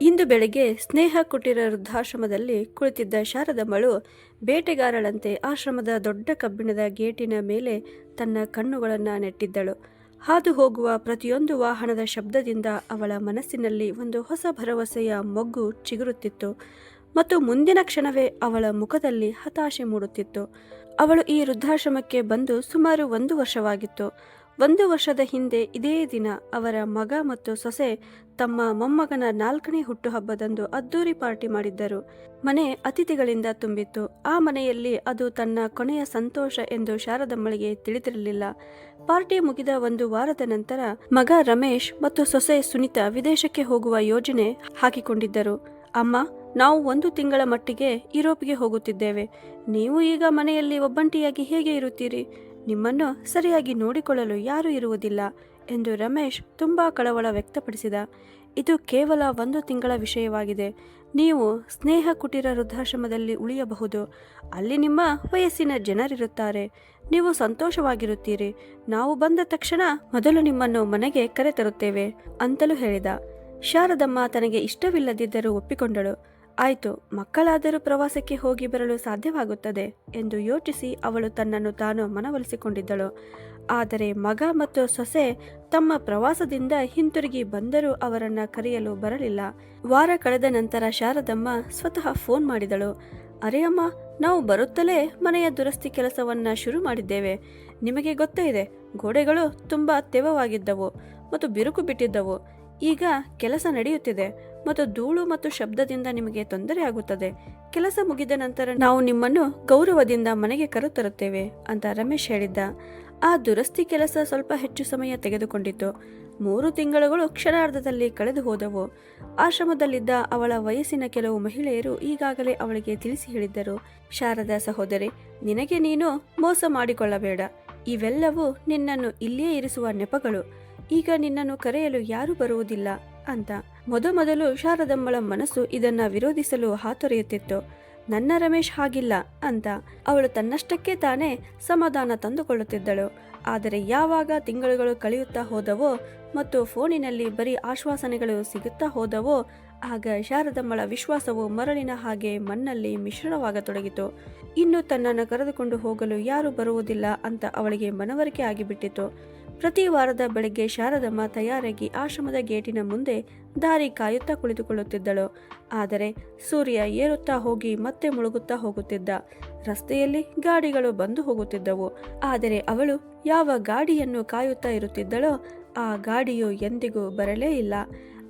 ಇಂದು ಬೆಳಗ್ಗೆ ಸ್ನೇಹ ಕುಟೀರ ವೃದ್ಧಾಶ್ರಮದಲ್ಲಿ ಕುಳಿತಿದ್ದ ಶಾರದಮ್ಮಳು ಬೇಟೆಗಾರಳಂತೆ ಆಶ್ರಮದ ದೊಡ್ಡ ಕಬ್ಬಿಣದ ಗೇಟಿನ ಮೇಲೆ ತನ್ನ ಕಣ್ಣುಗಳನ್ನು ನೆಟ್ಟಿದ್ದಳು. ಹಾದು ಹೋಗುವ ಪ್ರತಿಯೊಂದು ವಾಹನದ ಶಬ್ದದಿಂದ ಅವಳ ಮನಸ್ಸಿನಲ್ಲಿ ಒಂದು ಹೊಸ ಭರವಸೆಯ ಮೊಗ್ಗು ಚಿಗುರುತ್ತಿತ್ತು ಮತ್ತು ಮುಂದಿನ ಕ್ಷಣವೇ ಅವಳ ಮುಖದಲ್ಲಿ ಹತಾಶೆ ಮೂಡುತ್ತಿತ್ತು. ಅವಳು ಈ ವೃದ್ಧಾಶ್ರಮಕ್ಕೆ ಬಂದು ಸುಮಾರು ಒಂದು ವರ್ಷವಾಗಿತ್ತು. ಒಂದು ವರ್ಷದ ಹಿಂದೆ ಇದೇ ದಿನ ಅವರ ಮಗ ಮತ್ತು ಸೊಸೆ ತಮ್ಮ ಮೊಮ್ಮಗನ ನಾಲ್ಕನೇ ಹುಟ್ಟುಹಬ್ಬದಂದು ಅದ್ದೂರಿ ಪಾರ್ಟಿ ಮಾಡಿದ್ದರು. ಮನೆ ಅತಿಥಿಗಳಿಂದ ತುಂಬಿತ್ತು. ಆ ಮನೆಯಲ್ಲಿ ಅದು ತನ್ನ ಕೊನೆಯ ಸಂತೋಷ ಎಂದು ಶಾರದಮ್ಮಳಿಗೆ ತಿಳಿದಿರಲಿಲ್ಲ. ಪಾರ್ಟಿ ಮುಗಿದ ಒಂದು ವಾರದ ನಂತರ ಮಗ ರಮೇಶ್ ಮತ್ತು ಸೊಸೆ ಸುನಿತಾ ವಿದೇಶಕ್ಕೆ ಹೋಗುವ ಯೋಜನೆ ಹಾಕಿಕೊಂಡಿದ್ದರು. ಅಮ್ಮ, ನಾವು ಒಂದು ತಿಂಗಳ ಮಟ್ಟಿಗೆ ಯುರೋಪ್ಗೆ ಹೋಗುತ್ತಿದ್ದೇವೆ. ನೀವು ಈಗ ಮನೆಯಲ್ಲಿ ಒಬ್ಬಂಟಿಯಾಗಿ ಹೇಗೆ ಇರುತ್ತೀರಿ? ನಿಮ್ಮನ್ನು ಸರಿಯಾಗಿ ನೋಡಿಕೊಳ್ಳಲು ಯಾರೂ ಇರುವುದಿಲ್ಲ ಎಂದು ರಮೇಶ್ ತುಂಬಾ ಕಳವಳ ವ್ಯಕ್ತಪಡಿಸಿದ. ಇದು ಕೇವಲ ಒಂದು ತಿಂಗಳ ವಿಷಯವಾಗಿದೆ. ನೀವು ಸ್ನೇಹ ಕುಟೀರ ವೃದ್ಧಾಶ್ರಮದಲ್ಲಿ ಉಳಿಯಬಹುದು. ಅಲ್ಲಿ ನಿಮ್ಮ ವಯಸ್ಸಿನ ಜನರಿರುತ್ತಾರೆ. ನೀವು ಸಂತೋಷವಾಗಿರುತ್ತೀರಿ. ನಾವು ಬಂದ ತಕ್ಷಣ ಮೊದಲು ನಿಮ್ಮನ್ನು ಮನೆಗೆ ಕರೆತರುತ್ತೇವೆ ಅಂತಲೂ ಹೇಳಿದ. ಶಾರದಮ್ಮ ತನಗೆ ಇಷ್ಟವಿಲ್ಲದಿದ್ದರೂ ಒಪ್ಪಿಕೊಂಡಳು. ಆಯಿತು, ಮಕ್ಕಳಾದರೂ ಪ್ರವಾಸಕ್ಕೆ ಹೋಗಿ ಬರಲು ಸಾಧ್ಯವಾಗುತ್ತದೆ ಎಂದು ಯೋಚಿಸಿ ಅವಳು ತನ್ನನ್ನು ತಾನು ಮನವೊಲಿಸಿಕೊಂಡಿದ್ದಳು. ಆದರೆ ಮಗ ಮತ್ತು ಸೊಸೆ ತಮ್ಮ ಪ್ರವಾಸದಿಂದ ಹಿಂತಿರುಗಿ ಬಂದರೂ ಅವರನ್ನು ಕರೆಯಲು ಬರಲಿಲ್ಲ. ವಾರ ಕಳೆದ ನಂತರ ಶಾರದಮ್ಮ ಸ್ವತಃ ಫೋನ್ ಮಾಡಿದಳು. ಅರೆ ಅಮ್ಮ, ನಾವು ಬರುತ್ತಲೇ ಮನೆಯ ದುರಸ್ತಿ ಕೆಲಸವನ್ನ ಶುರು ಮಾಡಿದ್ದೇವೆ. ನಿಮಗೆ ಗೊತ್ತೇ ಇದೆ, ಗೋಡೆಗಳು ತುಂಬಾ ತೆವವಾಗಿದ್ದವು ಮತ್ತು ಬಿರುಕು ಬಿಟ್ಟಿದ್ದವು. ಈಗ ಕೆಲಸ ನಡೆಯುತ್ತಿದೆ ಮತ್ತು ಧೂಳು ಮತ್ತು ಶಬ್ದದಿಂದ ನಿಮಗೆ ತೊಂದರೆ ಆಗುತ್ತದೆ. ಕೆಲಸ ಮುಗಿದ ನಂತರ ನಾವು ನಿಮ್ಮನ್ನು ಗೌರವದಿಂದ ಮನೆಗೆ ಕರೆತರುತ್ತೇವೆ ಅಂತ ರಮೇಶ್ ಹೇಳಿದ್ದ. ಆ ದುರಸ್ತಿ ಕೆಲಸ ಸ್ವಲ್ಪ ಹೆಚ್ಚು ಸಮಯ ತೆಗೆದುಕೊಂಡಿತು. ಮೂರು ತಿಂಗಳುಗಳು ಕ್ಷಣಾರ್ಧದಲ್ಲಿ ಕಳೆದು ಹೋದವು. ಆಶ್ರಮದಲ್ಲಿದ್ದ ಅವಳ ವಯಸ್ಸಿನ ಕೆಲವು ಮಹಿಳೆಯರು ಈಗಾಗಲೇ ಅವಳಿಗೆ ತಿಳಿಸಿ ಹೇಳಿದ್ದರು. ಶಾರದಾ ಸಹೋದರಿ, ನಿನಗೆ ನೀನು ಮೋಸ ಮಾಡಿಕೊಳ್ಳಬೇಡ. ಇವೆಲ್ಲವೂ ನಿನ್ನನ್ನು ಇಲ್ಲಿಯೇ ಇರಿಸುವ ನೆಪಗಳು. ಈಗ ನಿನ್ನನ್ನು ಕರೆಯಲು ಯಾರೂ ಬರುವುದಿಲ್ಲ ಅಂತ. ಮೊದಮೊದಲು ಶಾರದಮ್ಮಳ ಮನಸ್ಸು ಇದನ್ನ ವಿರೋಧಿಸಲು ಹಾತೊರೆಯುತ್ತಿತ್ತು. ನನ್ನ ರಮೇಶ್ ಹಾಗಿಲ್ಲ ಅಂತ ಅವಳು ತನ್ನಷ್ಟಕ್ಕೆ ತಾನೇ ಸಮಾಧಾನ ತಂದುಕೊಳ್ಳುತ್ತಿದ್ದಳು. ಆದರೆ ಯಾವಾಗ ತಿಂಗಳುಗಳು ಕಳೆಯುತ್ತಾ ಹೋದವೋ ಮತ್ತು ಫೋನಿನಲ್ಲಿ ಬರೀ ಆಶ್ವಾಸನೆಗಳು ಸಿಗುತ್ತಾ ಹೋದವೋ, ಆಗ ಶಾರದಮ್ಮಳ ವಿಶ್ವಾಸವು ಮರಳಿನ ಹಾಗೆ ಮಣ್ಣಲ್ಲಿ ಮಿಶ್ರಣವಾಗತೊಡಗಿತು. ಇನ್ನು ತನ್ನನ್ನು ಕರೆದುಕೊಂಡು ಹೋಗಲು ಯಾರೂ ಬರುವುದಿಲ್ಲ ಅಂತ ಅವಳಿಗೆ ಮನವರಿಕೆ ಆಗಿಬಿಟ್ಟಿತು ಪ್ರತಿ ವಾರದ ಬೆಳಗ್ಗೆ ಶಾರದಮ್ಮ ತಯಾರಾಗಿ ಆಶ್ರಮದ ಗೇಟಿನ ಮುಂದೆ ದಾರಿ ಕಾಯುತ್ತಾ ಕುಳಿತುಕೊಳ್ಳುತ್ತಿದ್ದಳು. ಆದರೆ ಸೂರ್ಯ ಏರುತ್ತಾ ಹೋಗಿ ಮತ್ತೆ ಮುಳುಗುತ್ತಾ ಹೋಗುತ್ತಿದ್ದ. ರಸ್ತೆಯಲ್ಲಿ ಗಾಡಿಗಳು ಬಂದು ಹೋಗುತ್ತಿದ್ದವು. ಆದರೆ ಅವಳು ಯಾವ ಗಾಡಿಯನ್ನು ಕಾಯುತ್ತಾ ಇರುತ್ತಿದ್ದಳೋ ಆ ಗಾಡಿಯು ಎಂದಿಗೂ ಬರಲೇ ಇಲ್ಲ.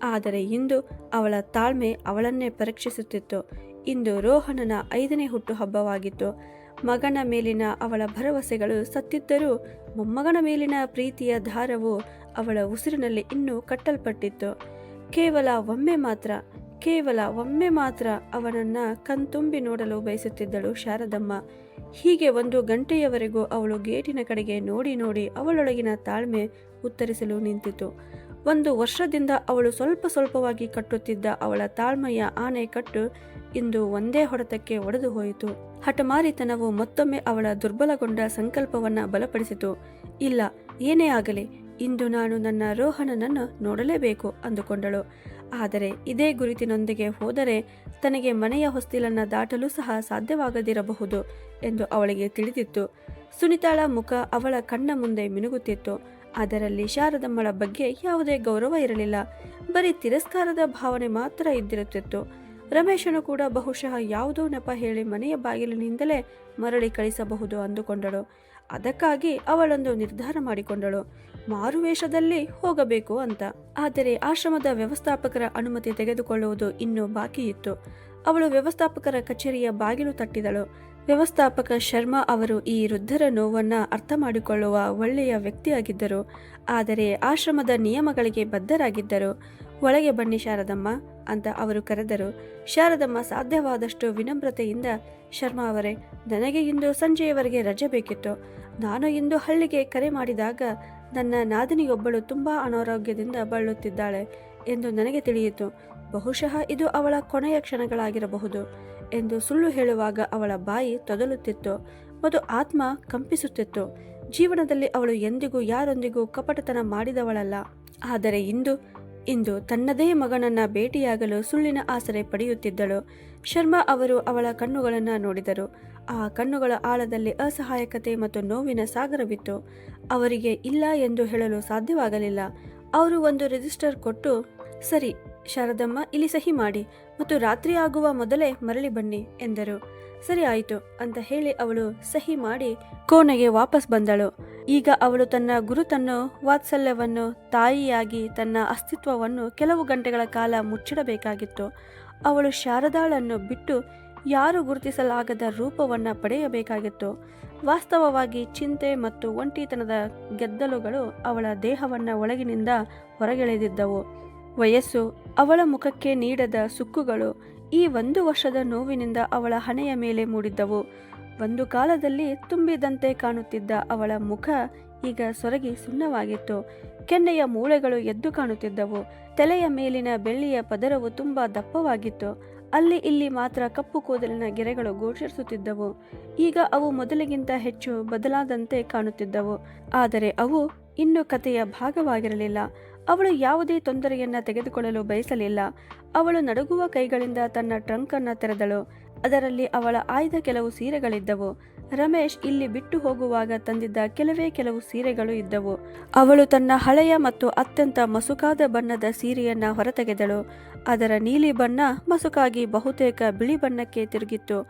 ಆದರೆ ಇಂದು ಅವಳ ತಾಳ್ಮೆ ಅವಳನ್ನೇ ಪರೀಕ್ಷಿಸುತ್ತಿತ್ತು. ಇಂದು ರೋಹಣನ ಐದನೇ ಹುಟ್ಟುಹಬ್ಬವಾಗಿತ್ತು. ಮಗನ ಮೇಲಿನ ಅವಳ ಭರವಸೆಗಳು ಸತ್ತಿದ್ದರೂ ಮೊಮ್ಮಗನ ಮೇಲಿನ ಪ್ರೀತಿಯ ದಾರವು ಅವಳ ಉಸಿರಿನಲ್ಲಿ ಇನ್ನೂ ಕಟ್ಟಲ್ಪಟ್ಟಿತ್ತು. ಕೇವಲ ಒಮ್ಮೆ ಮಾತ್ರ, ಕೇವಲ ಒಮ್ಮೆ ಮಾತ್ರ ಅವನನ್ನ ಕಣ್ತುಂಬಿ ನೋಡಲು ಬಯಸುತ್ತಿದ್ದಳು ಶಾರದಮ್ಮ. ಹೀಗೆ ಒಂದು ಗಂಟೆಯವರೆಗೂ ಅವಳು ಗೇಟಿನ ಕಡೆಗೆ ನೋಡಿ ನೋಡಿ ಅವಳೊಳಗಿನ ತಾಳ್ಮೆ ಉತ್ತರಿಸಲು ನಿಂತಿತು. ಒಂದು ವರ್ಷದಿಂದ ಅವಳು ಸ್ವಲ್ಪ ಸ್ವಲ್ಪವಾಗಿ ಕಟ್ಟುತ್ತಿದ್ದ ಅವಳ ತಾಳ್ಮೆಯ ಆನೆ ಕಟ್ಟು ಇಂದು ಒಂದೇ ಹೊಡೆತಕ್ಕೆ ಒಡೆದು ಹೋಯಿತು. ಹಠಮಾರಿತನವು ಮತ್ತೊಮ್ಮೆ ಅವಳ ದುರ್ಬಲಗೊಂಡ ಸಂಕಲ್ಪವನ್ನ ಬಲಪಡಿಸಿತು. ಇಲ್ಲ, ಏನೇ ಆಗಲಿ, ಇಂದು ನಾನು ನನ್ನ ರೋಹಣನನ್ನು ನೋಡಲೇಬೇಕು ಅಂದುಕೊಂಡಳು. ಆದರೆ ಇದೇ ಗುರುತಿನೊಂದಿಗೆ ಹೋದರೆ ತನಗೆ ಮನೆಯ ಹೊಸ್ತಿಲನ್ನು ದಾಟಲು ಸಹ ಸಾಧ್ಯವಾಗದಿರಬಹುದು ಎಂದು ಅವಳಿಗೆ ತಿಳಿದಿತ್ತು. ಸುನಿತಾಳ ಮುಖ ಅವಳ ಕಣ್ಣ ಮುಂದೆ ಮಿನುಗುತ್ತಿತ್ತು. ಅದರಲ್ಲಿ ಶಾರದಮ್ಮಳ ಬಗ್ಗೆ ಯಾವುದೇ ಗೌರವ ಇರಲಿಲ್ಲ. ಬರೀ ತಿರಸ್ಕಾರದ ಭಾವನೆ ಮಾತ್ರ ಇದ್ದಿರುತ್ತಿತ್ತು. ರಮೇಶನು ಕೂಡ ಬಹುಶಃ ಯಾವುದೋ ನೆಪ ಹೇಳಿ ಮನೆಯ ಬಾಗಿಲಿನಿಂದಲೇ ಮರಳಿ ಕಳಿಸಬಹುದು ಅಂದುಕೊಂಡಳು. ಅದಕ್ಕಾಗಿ ಅವಳೊಂದು ನಿರ್ಧಾರ ಮಾಡಿಕೊಂಡಳು. ಮಾರುವೇಷದಲ್ಲಿ ಹೋಗಬೇಕು ಅಂತ. ಆದರೆ ಆಶ್ರಮದ ವ್ಯವಸ್ಥಾಪಕರ ಅನುಮತಿ ತೆಗೆದುಕೊಳ್ಳುವುದು ಇನ್ನೂ ಬಾಕಿ ಇತ್ತು. ಅವಳು ವ್ಯವಸ್ಥಾಪಕರ ಕಚೇರಿಯ ಬಾಗಿಲು ತಟ್ಟಿದಳು. ವ್ಯವಸ್ಥಾಪಕ ಶರ್ಮಾ ಅವರು ಈ ವೃದ್ಧರ ನೋವನ್ನು ಅರ್ಥ ಮಾಡಿಕೊಳ್ಳುವ ಒಳ್ಳೆಯ ವ್ಯಕ್ತಿಯಾಗಿದ್ದರು. ಆದರೆ ಆಶ್ರಮದ ನಿಯಮಗಳಿಗೆ ಬದ್ಧರಾಗಿದ್ದರು. ಒಳಗೆ ಬನ್ನಿ ಶಾರದಮ್ಮ ಅಂತ ಅವರು ಕರೆದರು. ಶಾರದಮ್ಮ ಸಾಧ್ಯವಾದಷ್ಟು ವಿನಮ್ರತೆಯಿಂದ, ಶರ್ಮಾ ಅವರೇ, ನನಗೆ ಇಂದು ಸಂಜೆಯವರೆಗೆ ರಜೆ ಬೇಕಿತ್ತು. ನಾನು ಇಂದು ಹಳ್ಳಿಗೆ ಕರೆ ಮಾಡಿದಾಗ ನನ್ನ ನಾದಿನಿಯೊಬ್ಬಳು ತುಂಬಾ ಅನಾರೋಗ್ಯದಿಂದ ಬಳಲುತ್ತಿದ್ದಾಳೆ ಎಂದು ನನಗೆ ತಿಳಿಯಿತು. ಬಹುಶಃ ಇದು ಅವಳ ಕೊನೆಯ ಕ್ಷಣಗಳಾಗಿರಬಹುದು ಎಂದು ಸುಳ್ಳು ಹೇಳುವಾಗ ಅವಳ ಬಾಯಿ ತೊದಲುತ್ತಿತ್ತು. ಮತ್ತು ಆತ್ಮ ಕಂಪಿಸುತ್ತಿತ್ತು. ಜೀವನದಲ್ಲಿ ಅವಳು ಎಂದಿಗೂ ಯಾರೊಂದಿಗೂ ಕಪಟತನ ಮಾಡಿದವಳಲ್ಲ. ಆದರೆ ಇಂದು ಇಂದು ತನ್ನದೇ ಮಗನನ್ನ ಭೇಟಿಯಾಗಲು ಸುಳ್ಳಿನ ಆಸರೆ ಪಡೆಯುತ್ತಿದ್ದಳು. ಶರ್ಮಾ ಅವರು ಅವಳ ಕಣ್ಣುಗಳನ್ನು ನೋಡಿದರು. ಆ ಕಣ್ಣುಗಳ ಆಳದಲ್ಲಿ ಅಸಹಾಯಕತೆ ಮತ್ತು ನೋವಿನ ಸಾಗರವಿತ್ತು. ಅವರಿಗೆ ಇಲ್ಲ ಎಂದು ಹೇಳಲು ಸಾಧ್ಯವಾಗಲಿಲ್ಲ. ಅವರು ಒಂದು ರಿಜಿಸ್ಟರ್ ಕೊಟ್ಟು, ಸರಿ, ಶಾರದಮ್ಮ, ಇಲ್ಲಿ ಸಹಿ ಮಾಡಿ ಮತ್ತು ರಾತ್ರಿ ಆಗುವ ಮೊದಲೇ ಮರಳಿ ಬನ್ನಿ, ಎಂದರು. ಸರಿ ಆಯಿತು ಅಂತ ಹೇಳಿ ಅವಳು ಸಹಿ ಮಾಡಿ ಕೋಣೆಗೆ ವಾಪಸ್ ಬಂದಳು. ಈಗ ಅವಳು ತನ್ನ ಗುರುತನ್ನು, ವಾತ್ಸಲ್ಯವನ್ನು, ತಾಯಿಯಾಗಿ ತನ್ನ ಅಸ್ತಿತ್ವವನ್ನು ಕೆಲವು ಗಂಟೆಗಳ ಕಾಲ ಮುಚ್ಚಿಡಬೇಕಾಗಿತ್ತು. ಅವಳು ಶಾರದಾಳನ್ನು ಬಿಟ್ಟು ಯಾರು ಗುರುತಿಸಲಾಗದ ರೂಪವನ್ನು ಪಡೆಯಬೇಕಾಗಿತ್ತು. ವಾಸ್ತವವಾಗಿ ಚಿಂತೆ ಮತ್ತು ಒಂಟಿತನದ ಗೆದ್ದಲುಗಳು ಅವಳ ದೇಹವನ್ನು ಒಳಗಿನಿಂದ ಹೊರಗೆಳೆದಿದ್ದವು. ವಯಸ್ಸು ಅವಳ ಮುಖಕ್ಕೆ ನೀಡದ ಸುಕ್ಕುಗಳು ಈ ಒಂದು ವರ್ಷದ ನೋವಿನಿಂದ ಅವಳ ಹಣೆಯ ಮೇಲೆ ಮೂಡಿದ್ದವು. ಒಂದು ಕಾಲದಲ್ಲಿ ತುಂಬಿದಂತೆ ಕಾಣುತ್ತಿದ್ದ ಅವಳ ಮುಖ ಈಗ ಸೊರಗಿ ಸುಣ್ಣವಾಗಿತ್ತು. ಕೆನ್ನೆಯ ಮೂಳೆಗಳು ಎದ್ದು ಕಾಣುತ್ತಿದ್ದವು. ತಲೆಯ ಮೇಲಿನ ಬೆಳ್ಳಿಯ ಪದರವು ತುಂಬಾ ದಪ್ಪವಾಗಿತ್ತು. ಅಲ್ಲಿ ಇಲ್ಲಿ ಮಾತ್ರ ಕಪ್ಪು ಕೂದಲಿನ ಗೆರೆಗಳು ಗೋಚರಿಸುತ್ತಿದ್ದವು. ಈಗ ಅವು ಮೊದಲಿಗಿಂತ ಹೆಚ್ಚು ಬದಲಾದಂತೆ ಕಾಣುತ್ತಿದ್ದವು. ಆದರೆ ಅವು ಇನ್ನು ಕಥೆಯ ಭಾಗವಾಗಿರಲಿಲ್ಲ. ಅವಳು ಯಾವುದೇ ತೊಂದರೆಯನ್ನ ತೆಗೆದುಕೊಳ್ಳಲು ಬಯಸಲಿಲ್ಲ. ಅವಳು ನಡುಗುವ ಕೈಗಳಿಂದ ತನ್ನ ಟ್ರಂಕನ್ನು ತೆರೆದಳು. ಅದರಲ್ಲಿ ಅವಳ ಆಯ್ದ ಕೆಲವು ಸೀರೆಗಳಿದ್ದವು. ರಮೇಶ್ ಇಲ್ಲಿ ಬಿಟ್ಟು ಹೋಗುವಾಗ ತಂದಿದ್ದ ಕೆಲವೇ ಕೆಲವು ಸೀರೆಗಳು ಇದ್ದವು. ಅವಳು ತನ್ನ ಹಳೆಯ ಮತ್ತು ಅತ್ಯಂತ ಮಸುಕಾದ ಬಣ್ಣದ ಸೀರೆಯನ್ನ ಹೊರತೆಗೆದಳು. ಅದರ ನೀಲಿ ಬಣ್ಣ ಮಸುಕಾಗಿ ಬಹುತೇಕ ಬಿಳಿ ಬಣ್ಣಕ್ಕೆ ತಿರುಗಿತ್ತು.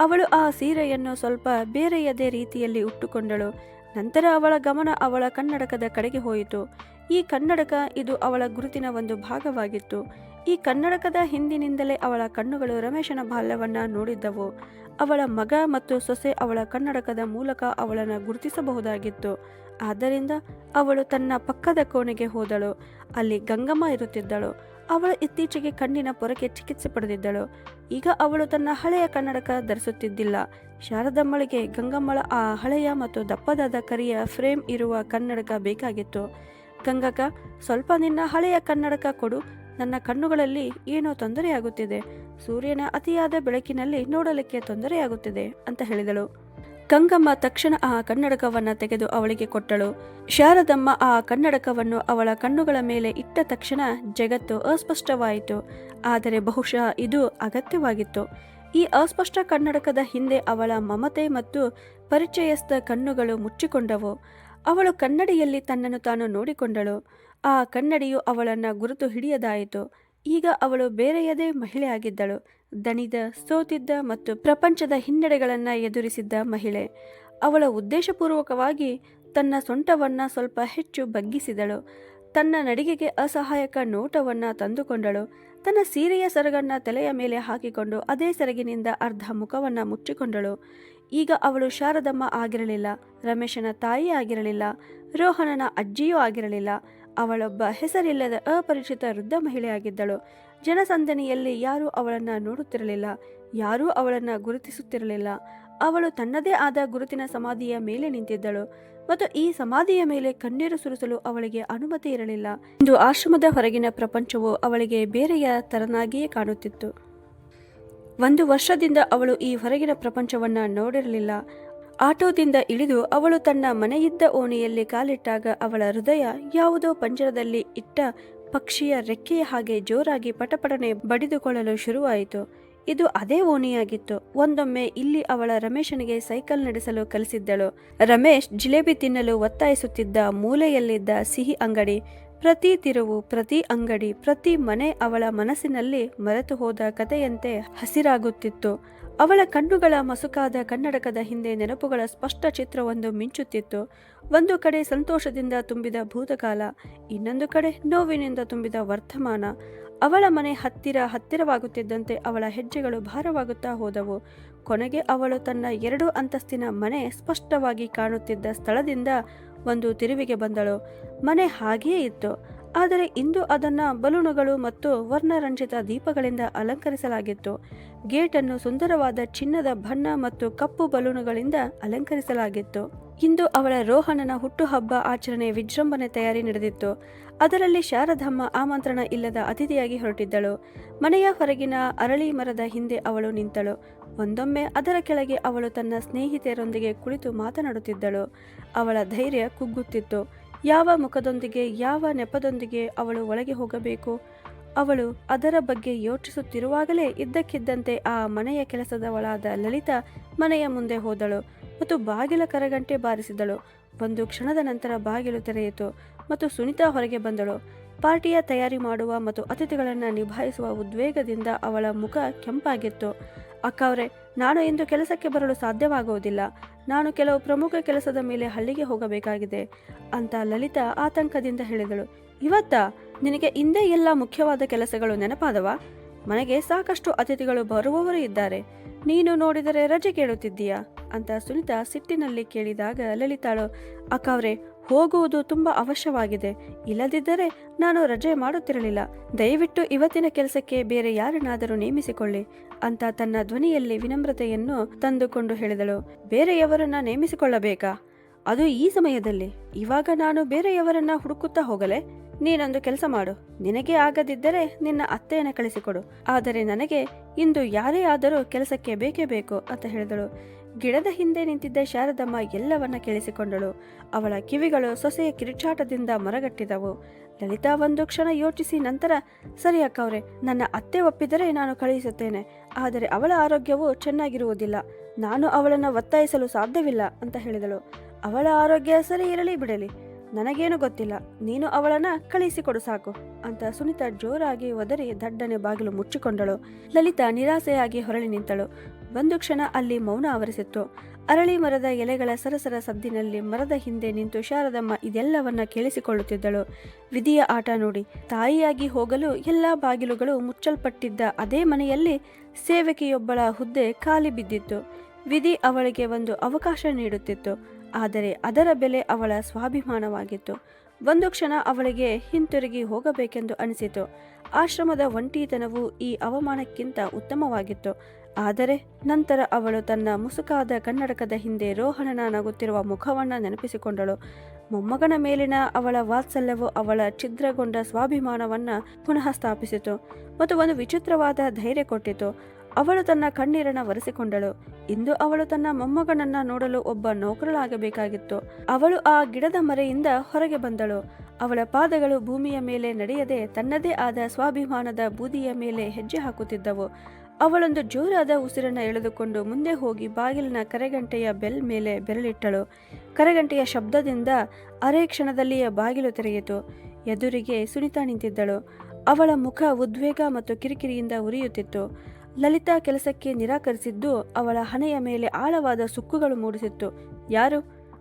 ಅವಳು ಆ ಸೀರೆಯನ್ನು ಸ್ವಲ್ಪ ಬೇರೆಯದೇ ರೀತಿಯಲ್ಲಿ ಉಟ್ಟುಕೊಂಡಳು. ನಂತರ ಅವಳ ಗಮನ ಅವಳ ಕನ್ನಡಕದ ಕಡೆಗೆ ಹೋಯಿತು. ಈ ಕನ್ನಡಕ ಇದು ಅವಳ ಗುರುತಿನ ಒಂದು ಭಾಗವಾಗಿತ್ತು. ಈ ಕನ್ನಡಕದ ಹಿಂದಿನಿಂದಲೇ ಅವಳ ಕಣ್ಣುಗಳು ರಮೇಶನ ಬಾಲ್ಯವನ್ನು ನೋಡಿದ್ದವು. ಅವಳ ಮಗ ಮತ್ತು ಸೊಸೆ ಅವಳ ಕನ್ನಡಕದ ಮೂಲಕ ಅವಳನ್ನು ಗುರುತಿಸಬಹುದಾಗಿತ್ತು. ಆದ್ದರಿಂದ ಅವಳು ತನ್ನ ಪಕ್ಕದ ಕೋಣೆಗೆ ಹೋದಳು. ಅಲ್ಲಿ ಗಂಗಮ್ಮ ಇರುತ್ತಿದ್ದಳು. ಅವಳು ಇತ್ತೀಚೆಗೆ ಕಣ್ಣಿನ ಪೊರಕೆ ಚಿಕಿತ್ಸೆ ಪಡೆದಿದ್ದಳು. ಈಗ ಅವಳು ತನ್ನ ಹಳೆಯ ಕನ್ನಡಕ ಧರಿಸುತ್ತಿದ್ದಿಲ್ಲ. ಶಾರದಮ್ಮಳಿಗೆ ಗಂಗಮ್ಮಳ ಆ ಹಳೆಯ ಮತ್ತು ದಪ್ಪದಾದ ಕರಿಯ ಫ್ರೇಮ್ ಇರುವ ಕನ್ನಡಕ ಬೇಕಾಗಿತ್ತು. ಗಂಗಕ್ಕ, ಸ್ವಲ್ಪ ನಿನ್ನ ಹಳೆಯ ಕನ್ನಡಕ ಕೊಡು. ನನ್ನ ಕಣ್ಣುಗಳಲ್ಲಿ ಏನೋ ತೊಂದರೆಯಾಗುತ್ತಿದೆ. ಸೂರ್ಯನ ಅತಿಯಾದ ಬೆಳಕಿನಲ್ಲಿ ನೋಡಲಿಕ್ಕೆ ತೊಂದರೆಯಾಗುತ್ತಿದೆ ಅಂತ ಹೇಳಿದಳು. ಗಂಗಮ್ಮ ತಕ್ಷಣ ಆ ಕನ್ನಡಕವನ್ನ ತೆಗೆದು ಅವಳಿಗೆ ಕೊಟ್ಟಳು. ಶಾರದಮ್ಮ ಆ ಕನ್ನಡಕವನ್ನು ಅವಳ ಕಣ್ಣುಗಳ ಮೇಲೆ ಇಟ್ಟ ತಕ್ಷಣ ಜಗತ್ತು ಅಸ್ಪಷ್ಟವಾಯಿತು. ಆದರೆ ಬಹುಶಃ ಇದು ಅಗತ್ಯವಾಗಿತ್ತು. ಈ ಅಸ್ಪಷ್ಟ ಕನ್ನಡಕದ ಹಿಂದೆ ಅವಳ ಮಮತೆ ಮತ್ತು ಪರಿಚಯಸ್ಥ ಕಣ್ಣುಗಳು ಮುಚ್ಚಿಕೊಂಡವು. ಅವಳು ಕನ್ನಡಿಯಲ್ಲಿ ತನ್ನನ್ನು ತಾನು ನೋಡಿಕೊಂಡಳು. ಆ ಕನ್ನಡಿಯು ಅವಳನ್ನು ಗುರುತು ಹಿಡಿಯದಾಯಿತು. ಈಗ ಅವಳು ಬೇರೆಯದೇ ಮಹಿಳೆಯಾಗಿದ್ದಳು ದಣಿದ, ಸೋತಿದ್ದ ಮತ್ತು ಪ್ರಪಂಚದ ಹಿನ್ನಡೆಗಳನ್ನು ಎದುರಿಸಿದ್ದ ಮಹಿಳೆ. ಅವಳ ಉದ್ದೇಶಪೂರ್ವಕವಾಗಿ ತನ್ನ ಸೊಂಟವನ್ನ ಸ್ವಲ್ಪ ಹೆಚ್ಚು ಬಗ್ಗಿಸಿದಳು. ತನ್ನ ನಡಿಗೆಗೆ ಅಸಹಾಯಕ ನೋಟವನ್ನ ತಂದುಕೊಂಡಳು. ತನ್ನ ಸೀರೆಯ ಸೆರಗನ್ನ ತಲೆಯ ಮೇಲೆ ಹಾಕಿಕೊಂಡು ಅದೇ ಸೆರಗಿನಿಂದ ಅರ್ಧ ಮುಖವನ್ನ ಮುಚ್ಚಿಕೊಂಡಳು. ಈಗ ಅವಳು ಶಾರದಮ್ಮ ಆಗಿರಲಿಲ್ಲ, ರಮೇಶನ ತಾಯಿ ಆಗಿರಲಿಲ್ಲ, ರೋಹನನ ಅಜ್ಜಿಯೂ ಆಗಿರಲಿಲ್ಲ. ಅವಳೊಬ್ಬ ಹೆಸರಿಲ್ಲದ ಅಪರಿಚಿತ ವೃದ್ಧ ಮಹಿಳೆಯಾಗಿದ್ದಳು. ಜನಸಂದಣಿಯಲ್ಲಿ ಯಾರೂ ಅವಳನ್ನು ನೋಡುತ್ತಿರಲಿಲ್ಲ, ಯಾರೂ ಅವಳನ್ನು ಗುರುತಿಸುತ್ತಿರಲಿಲ್ಲ. ಅವಳು ತನ್ನದೇ ಆದ ಗುರುತಿನ ಸಮಾಧಿಯ ಮೇಲೆ ನಿಂತಿದ್ದಳು. ಮತ್ತು ಈ ಸಮಾಧಿಯ ಮೇಲೆ ಕಣ್ಣೀರು ಸುರಿಸಲು ಅವಳಿಗೆ ಅನುಮತಿ ಇರಲಿಲ್ಲ. ಇಂದು ಆಶ್ರಮದ ಹೊರಗಿನ ಪ್ರಪಂಚವು ಅವಳಿಗೆ ಬೇರೆಯ ತರನಾಗಿಯೇ ಕಾಣುತ್ತಿತ್ತು. ಒಂದು ವರ್ಷದಿಂದ ಅವಳು ಈ ಹೊರಗಿನ ಪ್ರಪಂಚವನ್ನ ನೋಡಿರಲಿಲ್ಲ. ಆಟೋದಿಂದ ಇಳಿದು ಅವಳು ತನ್ನ ಮನೆಯಿದ್ದ ಓಣಿಯಲ್ಲಿ ಕಾಲಿಟ್ಟಾಗ ಅವಳ ಹೃದಯ ಯಾವುದೋ ಪಂಜರದಲ್ಲಿ ಇಟ್ಟ ಪಕ್ಷಿಯ ರೆಕ್ಕೆಯ ಹಾಗೆ ಜೋರಾಗಿ ಪಟಪಟನೆ ಬಡಿದುಕೊಳ್ಳಲು ಶುರುವಾಯಿತು. ಇದು ಅದೇ ಓಣಿಯಾಗಿತ್ತು. ಒಂದೊಮ್ಮೆ ಇಲ್ಲಿ ಅವಳ ರಮೇಶನಿಗೆ ಸೈಕಲ್ ನಡೆಸಲು ಕಲಿಸಿದ್ದಳು. ರಮೇಶ್ ಜಿಲೇಬಿ ತಿನ್ನಲು ಒತ್ತಾಯಿಸುತ್ತಿದ್ದ ಮೂಲೆಯಲ್ಲಿದ್ದ ಸಿಹಿ ಅಂಗಡಿ, ಪ್ರತಿ ತಿರುವು, ಪ್ರತಿ ಅಂಗಡಿ, ಪ್ರತಿ ಮನೆ ಅವಳ ಮನಸ್ಸಿನಲ್ಲಿ ಮರೆತು ಹೋದ ಕಥೆಯಂತೆ ಹಸಿರಾಗುತ್ತಿತ್ತು. ಅವಳ ಕಣ್ಣುಗಳ ಮಸುಕಾದ ಕನ್ನಡಕದ ಹಿಂದೆ ನೆನಪುಗಳ ಸ್ಪಷ್ಟ ಚಿತ್ರವೊಂದು ಮಿಂಚುತ್ತಿತ್ತು. ಒಂದು ಕಡೆ ಸಂತೋಷದಿಂದ ತುಂಬಿದ ಭೂತಕಾಲ, ಇನ್ನೊಂದು ಕಡೆ ನೋವಿನಿಂದ ತುಂಬಿದ ವರ್ತಮಾನ. ಅವಳ ಮನೆ ಹತ್ತಿರ ಹತ್ತಿರವಾಗುತ್ತಿದ್ದಂತೆ ಅವಳ ಹೆಜ್ಜೆಗಳು ಭಾರವಾಗುತ್ತಾ ಹೋದವು. ಕೊನೆಗೆ ಅವಳು ತನ್ನ ಎರಡು ಅಂತಸ್ತಿನ ಮನೆ ಸ್ಪಷ್ಟವಾಗಿ ಕಾಣುತ್ತಿದ್ದ ಸ್ಥಳದಿಂದ ಒಂದು ತಿರುವಿಗೆ ಬಂದಳು. ಮನೆ ಹಾಗೆಯೇ ಇತ್ತು. ಆದರೆ ಇಂದು ಅದನ್ನು ಬಲೂನುಗಳು ಮತ್ತು ವರ್ಣರಂಜಿತ ದೀಪಗಳಿಂದ ಅಲಂಕರಿಸಲಾಗಿತ್ತು. ಗೇಟನ್ನು ಸುಂದರವಾದ ಚಿನ್ನದ ಬಣ್ಣ ಮತ್ತು ಕಪ್ಪು ಬಲೂನುಗಳಿಂದ ಅಲಂಕರಿಸಲಾಗಿತ್ತು. ಇಂದು ಅವಳ ರೋಹಣನ ಹುಟ್ಟುಹಬ್ಬ ಆಚರಣೆ ವಿಜೃಂಭಣೆ ತಯಾರಿ ನಡೆದಿತ್ತು. ಅದರಲ್ಲಿ ಶಾರದಮ್ಮ ಆಮಂತ್ರಣ ಇಲ್ಲದ ಅತಿಥಿಯಾಗಿ ಹೊರಟಿದ್ದಳು. ಮನೆಯ ಹೊರಗಿನ ಅರಳಿ ಮರದ ಹಿಂದೆ ಅವಳು ನಿಂತಳು. ಒಂದೊಮ್ಮೆ ಅದರ ಕೆಳಗೆ ಅವಳು ತನ್ನ ಸ್ನೇಹಿತೆಯರೊಂದಿಗೆ ಕುಳಿತು ಮಾತನಾಡುತ್ತಿದ್ದಳು. ಅವಳ ಧೈರ್ಯ ಕುಗ್ಗುತ್ತಿತ್ತು. ಯಾವ ಮುಖದೊಂದಿಗೆ, ಯಾವ ನೆಪದೊಂದಿಗೆ ಅವಳು ಒಳಗೆ ಹೋಗಬೇಕು? ಅವಳು ಅದರ ಬಗ್ಗೆ ಯೋಚಿಸುತ್ತಿರುವಾಗಲೇ ಇದ್ದಕ್ಕಿದ್ದಂತೆ ಆ ಮನೆಯ ಕೆಲಸದವಳಾದ ಲಲಿತಾ ಮನೆಯ ಮುಂದೆ ಹೋದಳು ಮತ್ತು ಬಾಗಿಲ ಕರಗಂಟೆ ಬಾರಿಸಿದಳು. ಒಂದು ಕ್ಷಣದ ನಂತರ ಬಾಗಿಲು ತೆರೆಯಿತು. ಮತ್ತು ಸುನಿತಾ ಹೊರಗೆ ಬಂದಳು. ಪಾರ್ಟಿಯ ತಯಾರಿ ಮಾಡುವ ಮತ್ತು ಅತಿಥಿಗಳನ್ನು ನಿಭಾಯಿಸುವ ಉದ್ವೇಗದಿಂದ ಅವಳ ಮುಖ ಕೆಂಪಾಗಿತ್ತು. ಅಕ್ಕವ್ರೆ, ನಾನು ಇಂದು ಕೆಲಸಕ್ಕೆ ಬರಲು ಸಾಧ್ಯವಾಗುವುದಿಲ್ಲ. ನಾನು ಕೆಲವು ಪ್ರಮುಖ ಕೆಲಸದ ಮೇಲೆ ಹಳ್ಳಿಗೆ ಹೋಗಬೇಕಾಗಿದೆ ಅಂತ ಲಲಿತಾ ಆತಂಕದಿಂದ ಹೇಳಿದಳು. ಇವತ್ತಾ? ನಿನಗೆ ಹಿಂದೆ ಎಲ್ಲ ಮುಖ್ಯವಾದ ಕೆಲಸಗಳು ನೆನಪಾದವ? ಮನೆಗೆ ಸಾಕಷ್ಟು ಅತಿಥಿಗಳು ಬರುವವರು ಇದ್ದಾರೆ. ನೀನು ನೋಡಿದರೆ ರಜೆ ಕೇಳುತ್ತಿದ್ದೀಯಾ? ಅಂತ ಸುನಿತಾ ಸಿಟ್ಟಿನಲ್ಲಿ ಕೇಳಿದಾಗ ಲಲಿತಾಳು, ಅಕ್ಕವ್ರೆ ಹೋಗುವುದು ತುಂಬಾ ಅವಶ್ಯವಾಗಿದೆ. ಇಲ್ಲದಿದ್ದರೆ ನಾನು ರಜೆ ಮಾಡುತ್ತಿರಲಿಲ್ಲ. ದಯವಿಟ್ಟು ಇವತ್ತಿನ ಕೆಲಸಕ್ಕೆ ಬೇರೆ ಯಾರನ್ನಾದರೂ ನೇಮಿಸಿಕೊಳ್ಳಿ ಅಂತ ತನ್ನ ಧ್ವನಿಯಲ್ಲಿ ವಿನಮ್ರತೆಯನ್ನು ತಂದುಕೊಂಡು ಹೇಳಿದಳು. ಬೇರೆಯವರನ್ನ ನೇಮಿಸಿಕೊಳ್ಳಬೇಕಾ? ಅದು ಈ ಸಮಯದಲ್ಲಿ. ಇವಾಗ ನಾನು ಬೇರೆಯವರನ್ನ ಹುಡುಕುತ್ತಾ ಹೋಗಲೆ? ನೀನೊಂದು ಕೆಲಸ ಮಾಡು. ನಿನಗೆ ಆಗದಿದ್ದರೆ ನಿನ್ನ ಅತ್ತೆಯನ್ನು ಕಳಿಸಿಕೊಡು. ಆದರೆ ನನಗೆ ಇಂದು ಯಾರೇ ಆದರೂ ಕೆಲಸಕ್ಕೆ ಬೇಕೇ ಬೇಕು ಅಂತ ಹೇಳಿದಳು. ಗಿಡದ ಹಿಂದೆ ನಿಂತಿದ್ದ ಶಾರದಮ್ಮ ಎಲ್ಲವನ್ನ ಕೇಳಿಸಿಕೊಂಡಳು. ಅವಳ ಕಿವಿಗಳು ಸೊಸೆಯ ಕಿರುಚಾಟದಿಂದ ಮರಗಟ್ಟಿದವು. ಲಲಿತಾ ಒಂದು ಕ್ಷಣ ಯೋಚಿಸಿ ನಂತರ, ಸರಿ ಅಕ್ಕವ್ರೆ, ನನ್ನ ಅತ್ತೆ ಒಪ್ಪಿದರೆ ನಾನು ಕಳುಹಿಸುತ್ತೇನೆ. ಆದರೆ ಅವಳ ಆರೋಗ್ಯವು ಚೆನ್ನಾಗಿರುವುದಿಲ್ಲ. ನಾನು ಅವಳನ್ನು ಒತ್ತಾಯಿಸಲು ಸಾಧ್ಯವಿಲ್ಲ, ಅಂತ ಹೇಳಿದಳು. ಅವಳ ಆರೋಗ್ಯ ಸರಿ ಇರಲಿ ಬಿಡಲಿ. ನನಗೇನು ಗೊತ್ತಿಲ್ಲ. ನೀನು ಅವಳನ್ನ ಕಳಿಸಿಕೊಡು ಸಾಕು, ಅಂತ ಸುನಿತಾ ಜೋರಾಗಿ ಒದರಿ ದಡ್ಡನೆ ಬಾಗಿಲು ಮುಚ್ಚಿಕೊಂಡಳು. ಲಲಿತಾ ನಿರಾಸೆಯಾಗಿ ಹೊರಳಿ ನಿಂತಳು. ಒಂದು ಕ್ಷಣ ಅಲ್ಲಿ ಮೌನ ಆವರಿಸಿತ್ತು. ಅರಳಿ ಮರದ ಎಲೆಗಳ ಸರಸರ ಸದ್ದಿನಲ್ಲಿ ಮರದ ಹಿಂದೆ ನಿಂತು ಶಾರದಮ್ಮ ಇದೆಲ್ಲವನ್ನ ಕೇಳಿಸಿಕೊಳ್ಳುತ್ತಿದ್ದಳು. ವಿಧಿಯ ಆಟ ನೋಡಿ, ತಾಯಿಯಾಗಿ ಹೋಗಲು ಎಲ್ಲಾ ಬಾಗಿಲುಗಳು ಮುಚ್ಚಲ್ಪಟ್ಟಿದ್ದ ಅದೇ ಮನೆಯಲ್ಲಿ ಸೇವಕಿಯೊಬ್ಬಳ ಹುದ್ದೆ ಖಾಲಿ ಬಿದ್ದಿತ್ತು. ವಿಧಿ ಅವಳಿಗೆ ಒಂದು ಅವಕಾಶ ನೀಡುತ್ತಿತ್ತು, ಆದರೆ ಅದರ ಬೆಲೆ ಅವಳ ಸ್ವಾಭಿಮಾನವಾಗಿತ್ತು. ಒಂದು ಕ್ಷಣ ಅವಳಿಗೆ ಹಿಂತಿರುಗಿ ಹೋಗಬೇಕೆಂದು ಅನಿಸಿತು. ಆಶ್ರಮದ ಒಂಟಿತನವು ಈ ಅವಮಾನಕ್ಕಿಂತ ಉತ್ತಮವಾಗಿತ್ತು. ಆದರೆ ನಂತರ ಅವಳು ತನ್ನ ಮುಸುಕಾದ ಕನ್ನಡಕದ ಹಿಂದೆ ರೋಹಣನ ನಗುತ್ತಿರುವ ಮುಖವನ್ನ ನೆನಪಿಸಿಕೊಂಡಳು. ಮೊಮ್ಮಗನ ಮೇಲಿನ ಅವಳ ವಾತ್ಸಲ್ಯವು ಅವಳ ಛಿದ್ರಗೊಂಡ ಸ್ವಾಭಿಮಾನವನ್ನ ಪುನಃ ಸ್ಥಾಪಿಸಿತು ಮತ್ತು ಒಂದು ವಿಚಿತ್ರವಾದ ಧೈರ್ಯ ಕೊಟ್ಟಿತು. ಅವಳು ತನ್ನ ಕಣ್ಣೀರನ್ನ ಒರೆಸಿಕೊಂಡಳು. ಇಂದು ಅವಳು ತನ್ನ ಮೊಮ್ಮಗನನ್ನ ನೋಡಲು ಒಬ್ಬ ನೌಕರಳಾಗಬೇಕಾಗಿತ್ತು. ಅವಳು ಆ ಗಿಡದ ಮರೆಯಿಂದ ಹೊರಗೆ ಬಂದಳು. ಅವಳ ಪಾದಗಳು ಭೂಮಿಯ ಮೇಲೆ ನಡೆಯದೆ ತನ್ನದೇ ಆದ ಸ್ವಾಭಿಮಾನದ ಬೂದಿಯ ಮೇಲೆ ಹೆಜ್ಜೆ ಹಾಕುತ್ತಿದ್ದವು. ಅವಳೊಂದು ಜೋರಾದ ಉಸಿರನ್ನು ಎಳೆದುಕೊಂಡು ಮುಂದೆ ಹೋಗಿ ಬಾಗಿಲಿನ ಕರೆಗಂಟೆಯ ಬೆಲ್ ಮೇಲೆ ಬೆರಳಿಟ್ಟಳು. ಕರೆಗಂಟೆಯ ಶಬ್ದದಿಂದ ಅರೆ ಕ್ಷಣದಲ್ಲಿಯೇ ಬಾಗಿಲು ತೆರೆಯಿತು. ಎದುರಿಗೆ ಸುನಿತಾ ನಿಂತಿದ್ದಳು. ಅವಳ ಮುಖ ಉದ್ವೇಗ ಮತ್ತು ಕಿರಿಕಿರಿಯಿಂದ ಉರಿಯುತ್ತಿತ್ತು. ಲಲಿತಾ ಕೆಲಸಕ್ಕೆ ನಿರಾಕರಿಸಿದ್ದು ಅವಳ ಹಣೆಯ ಮೇಲೆ ಆಳವಾದ ಸುಕ್ಕುಗಳು ಮೂಡಿಸಿತ್ತು. ಯಾರು?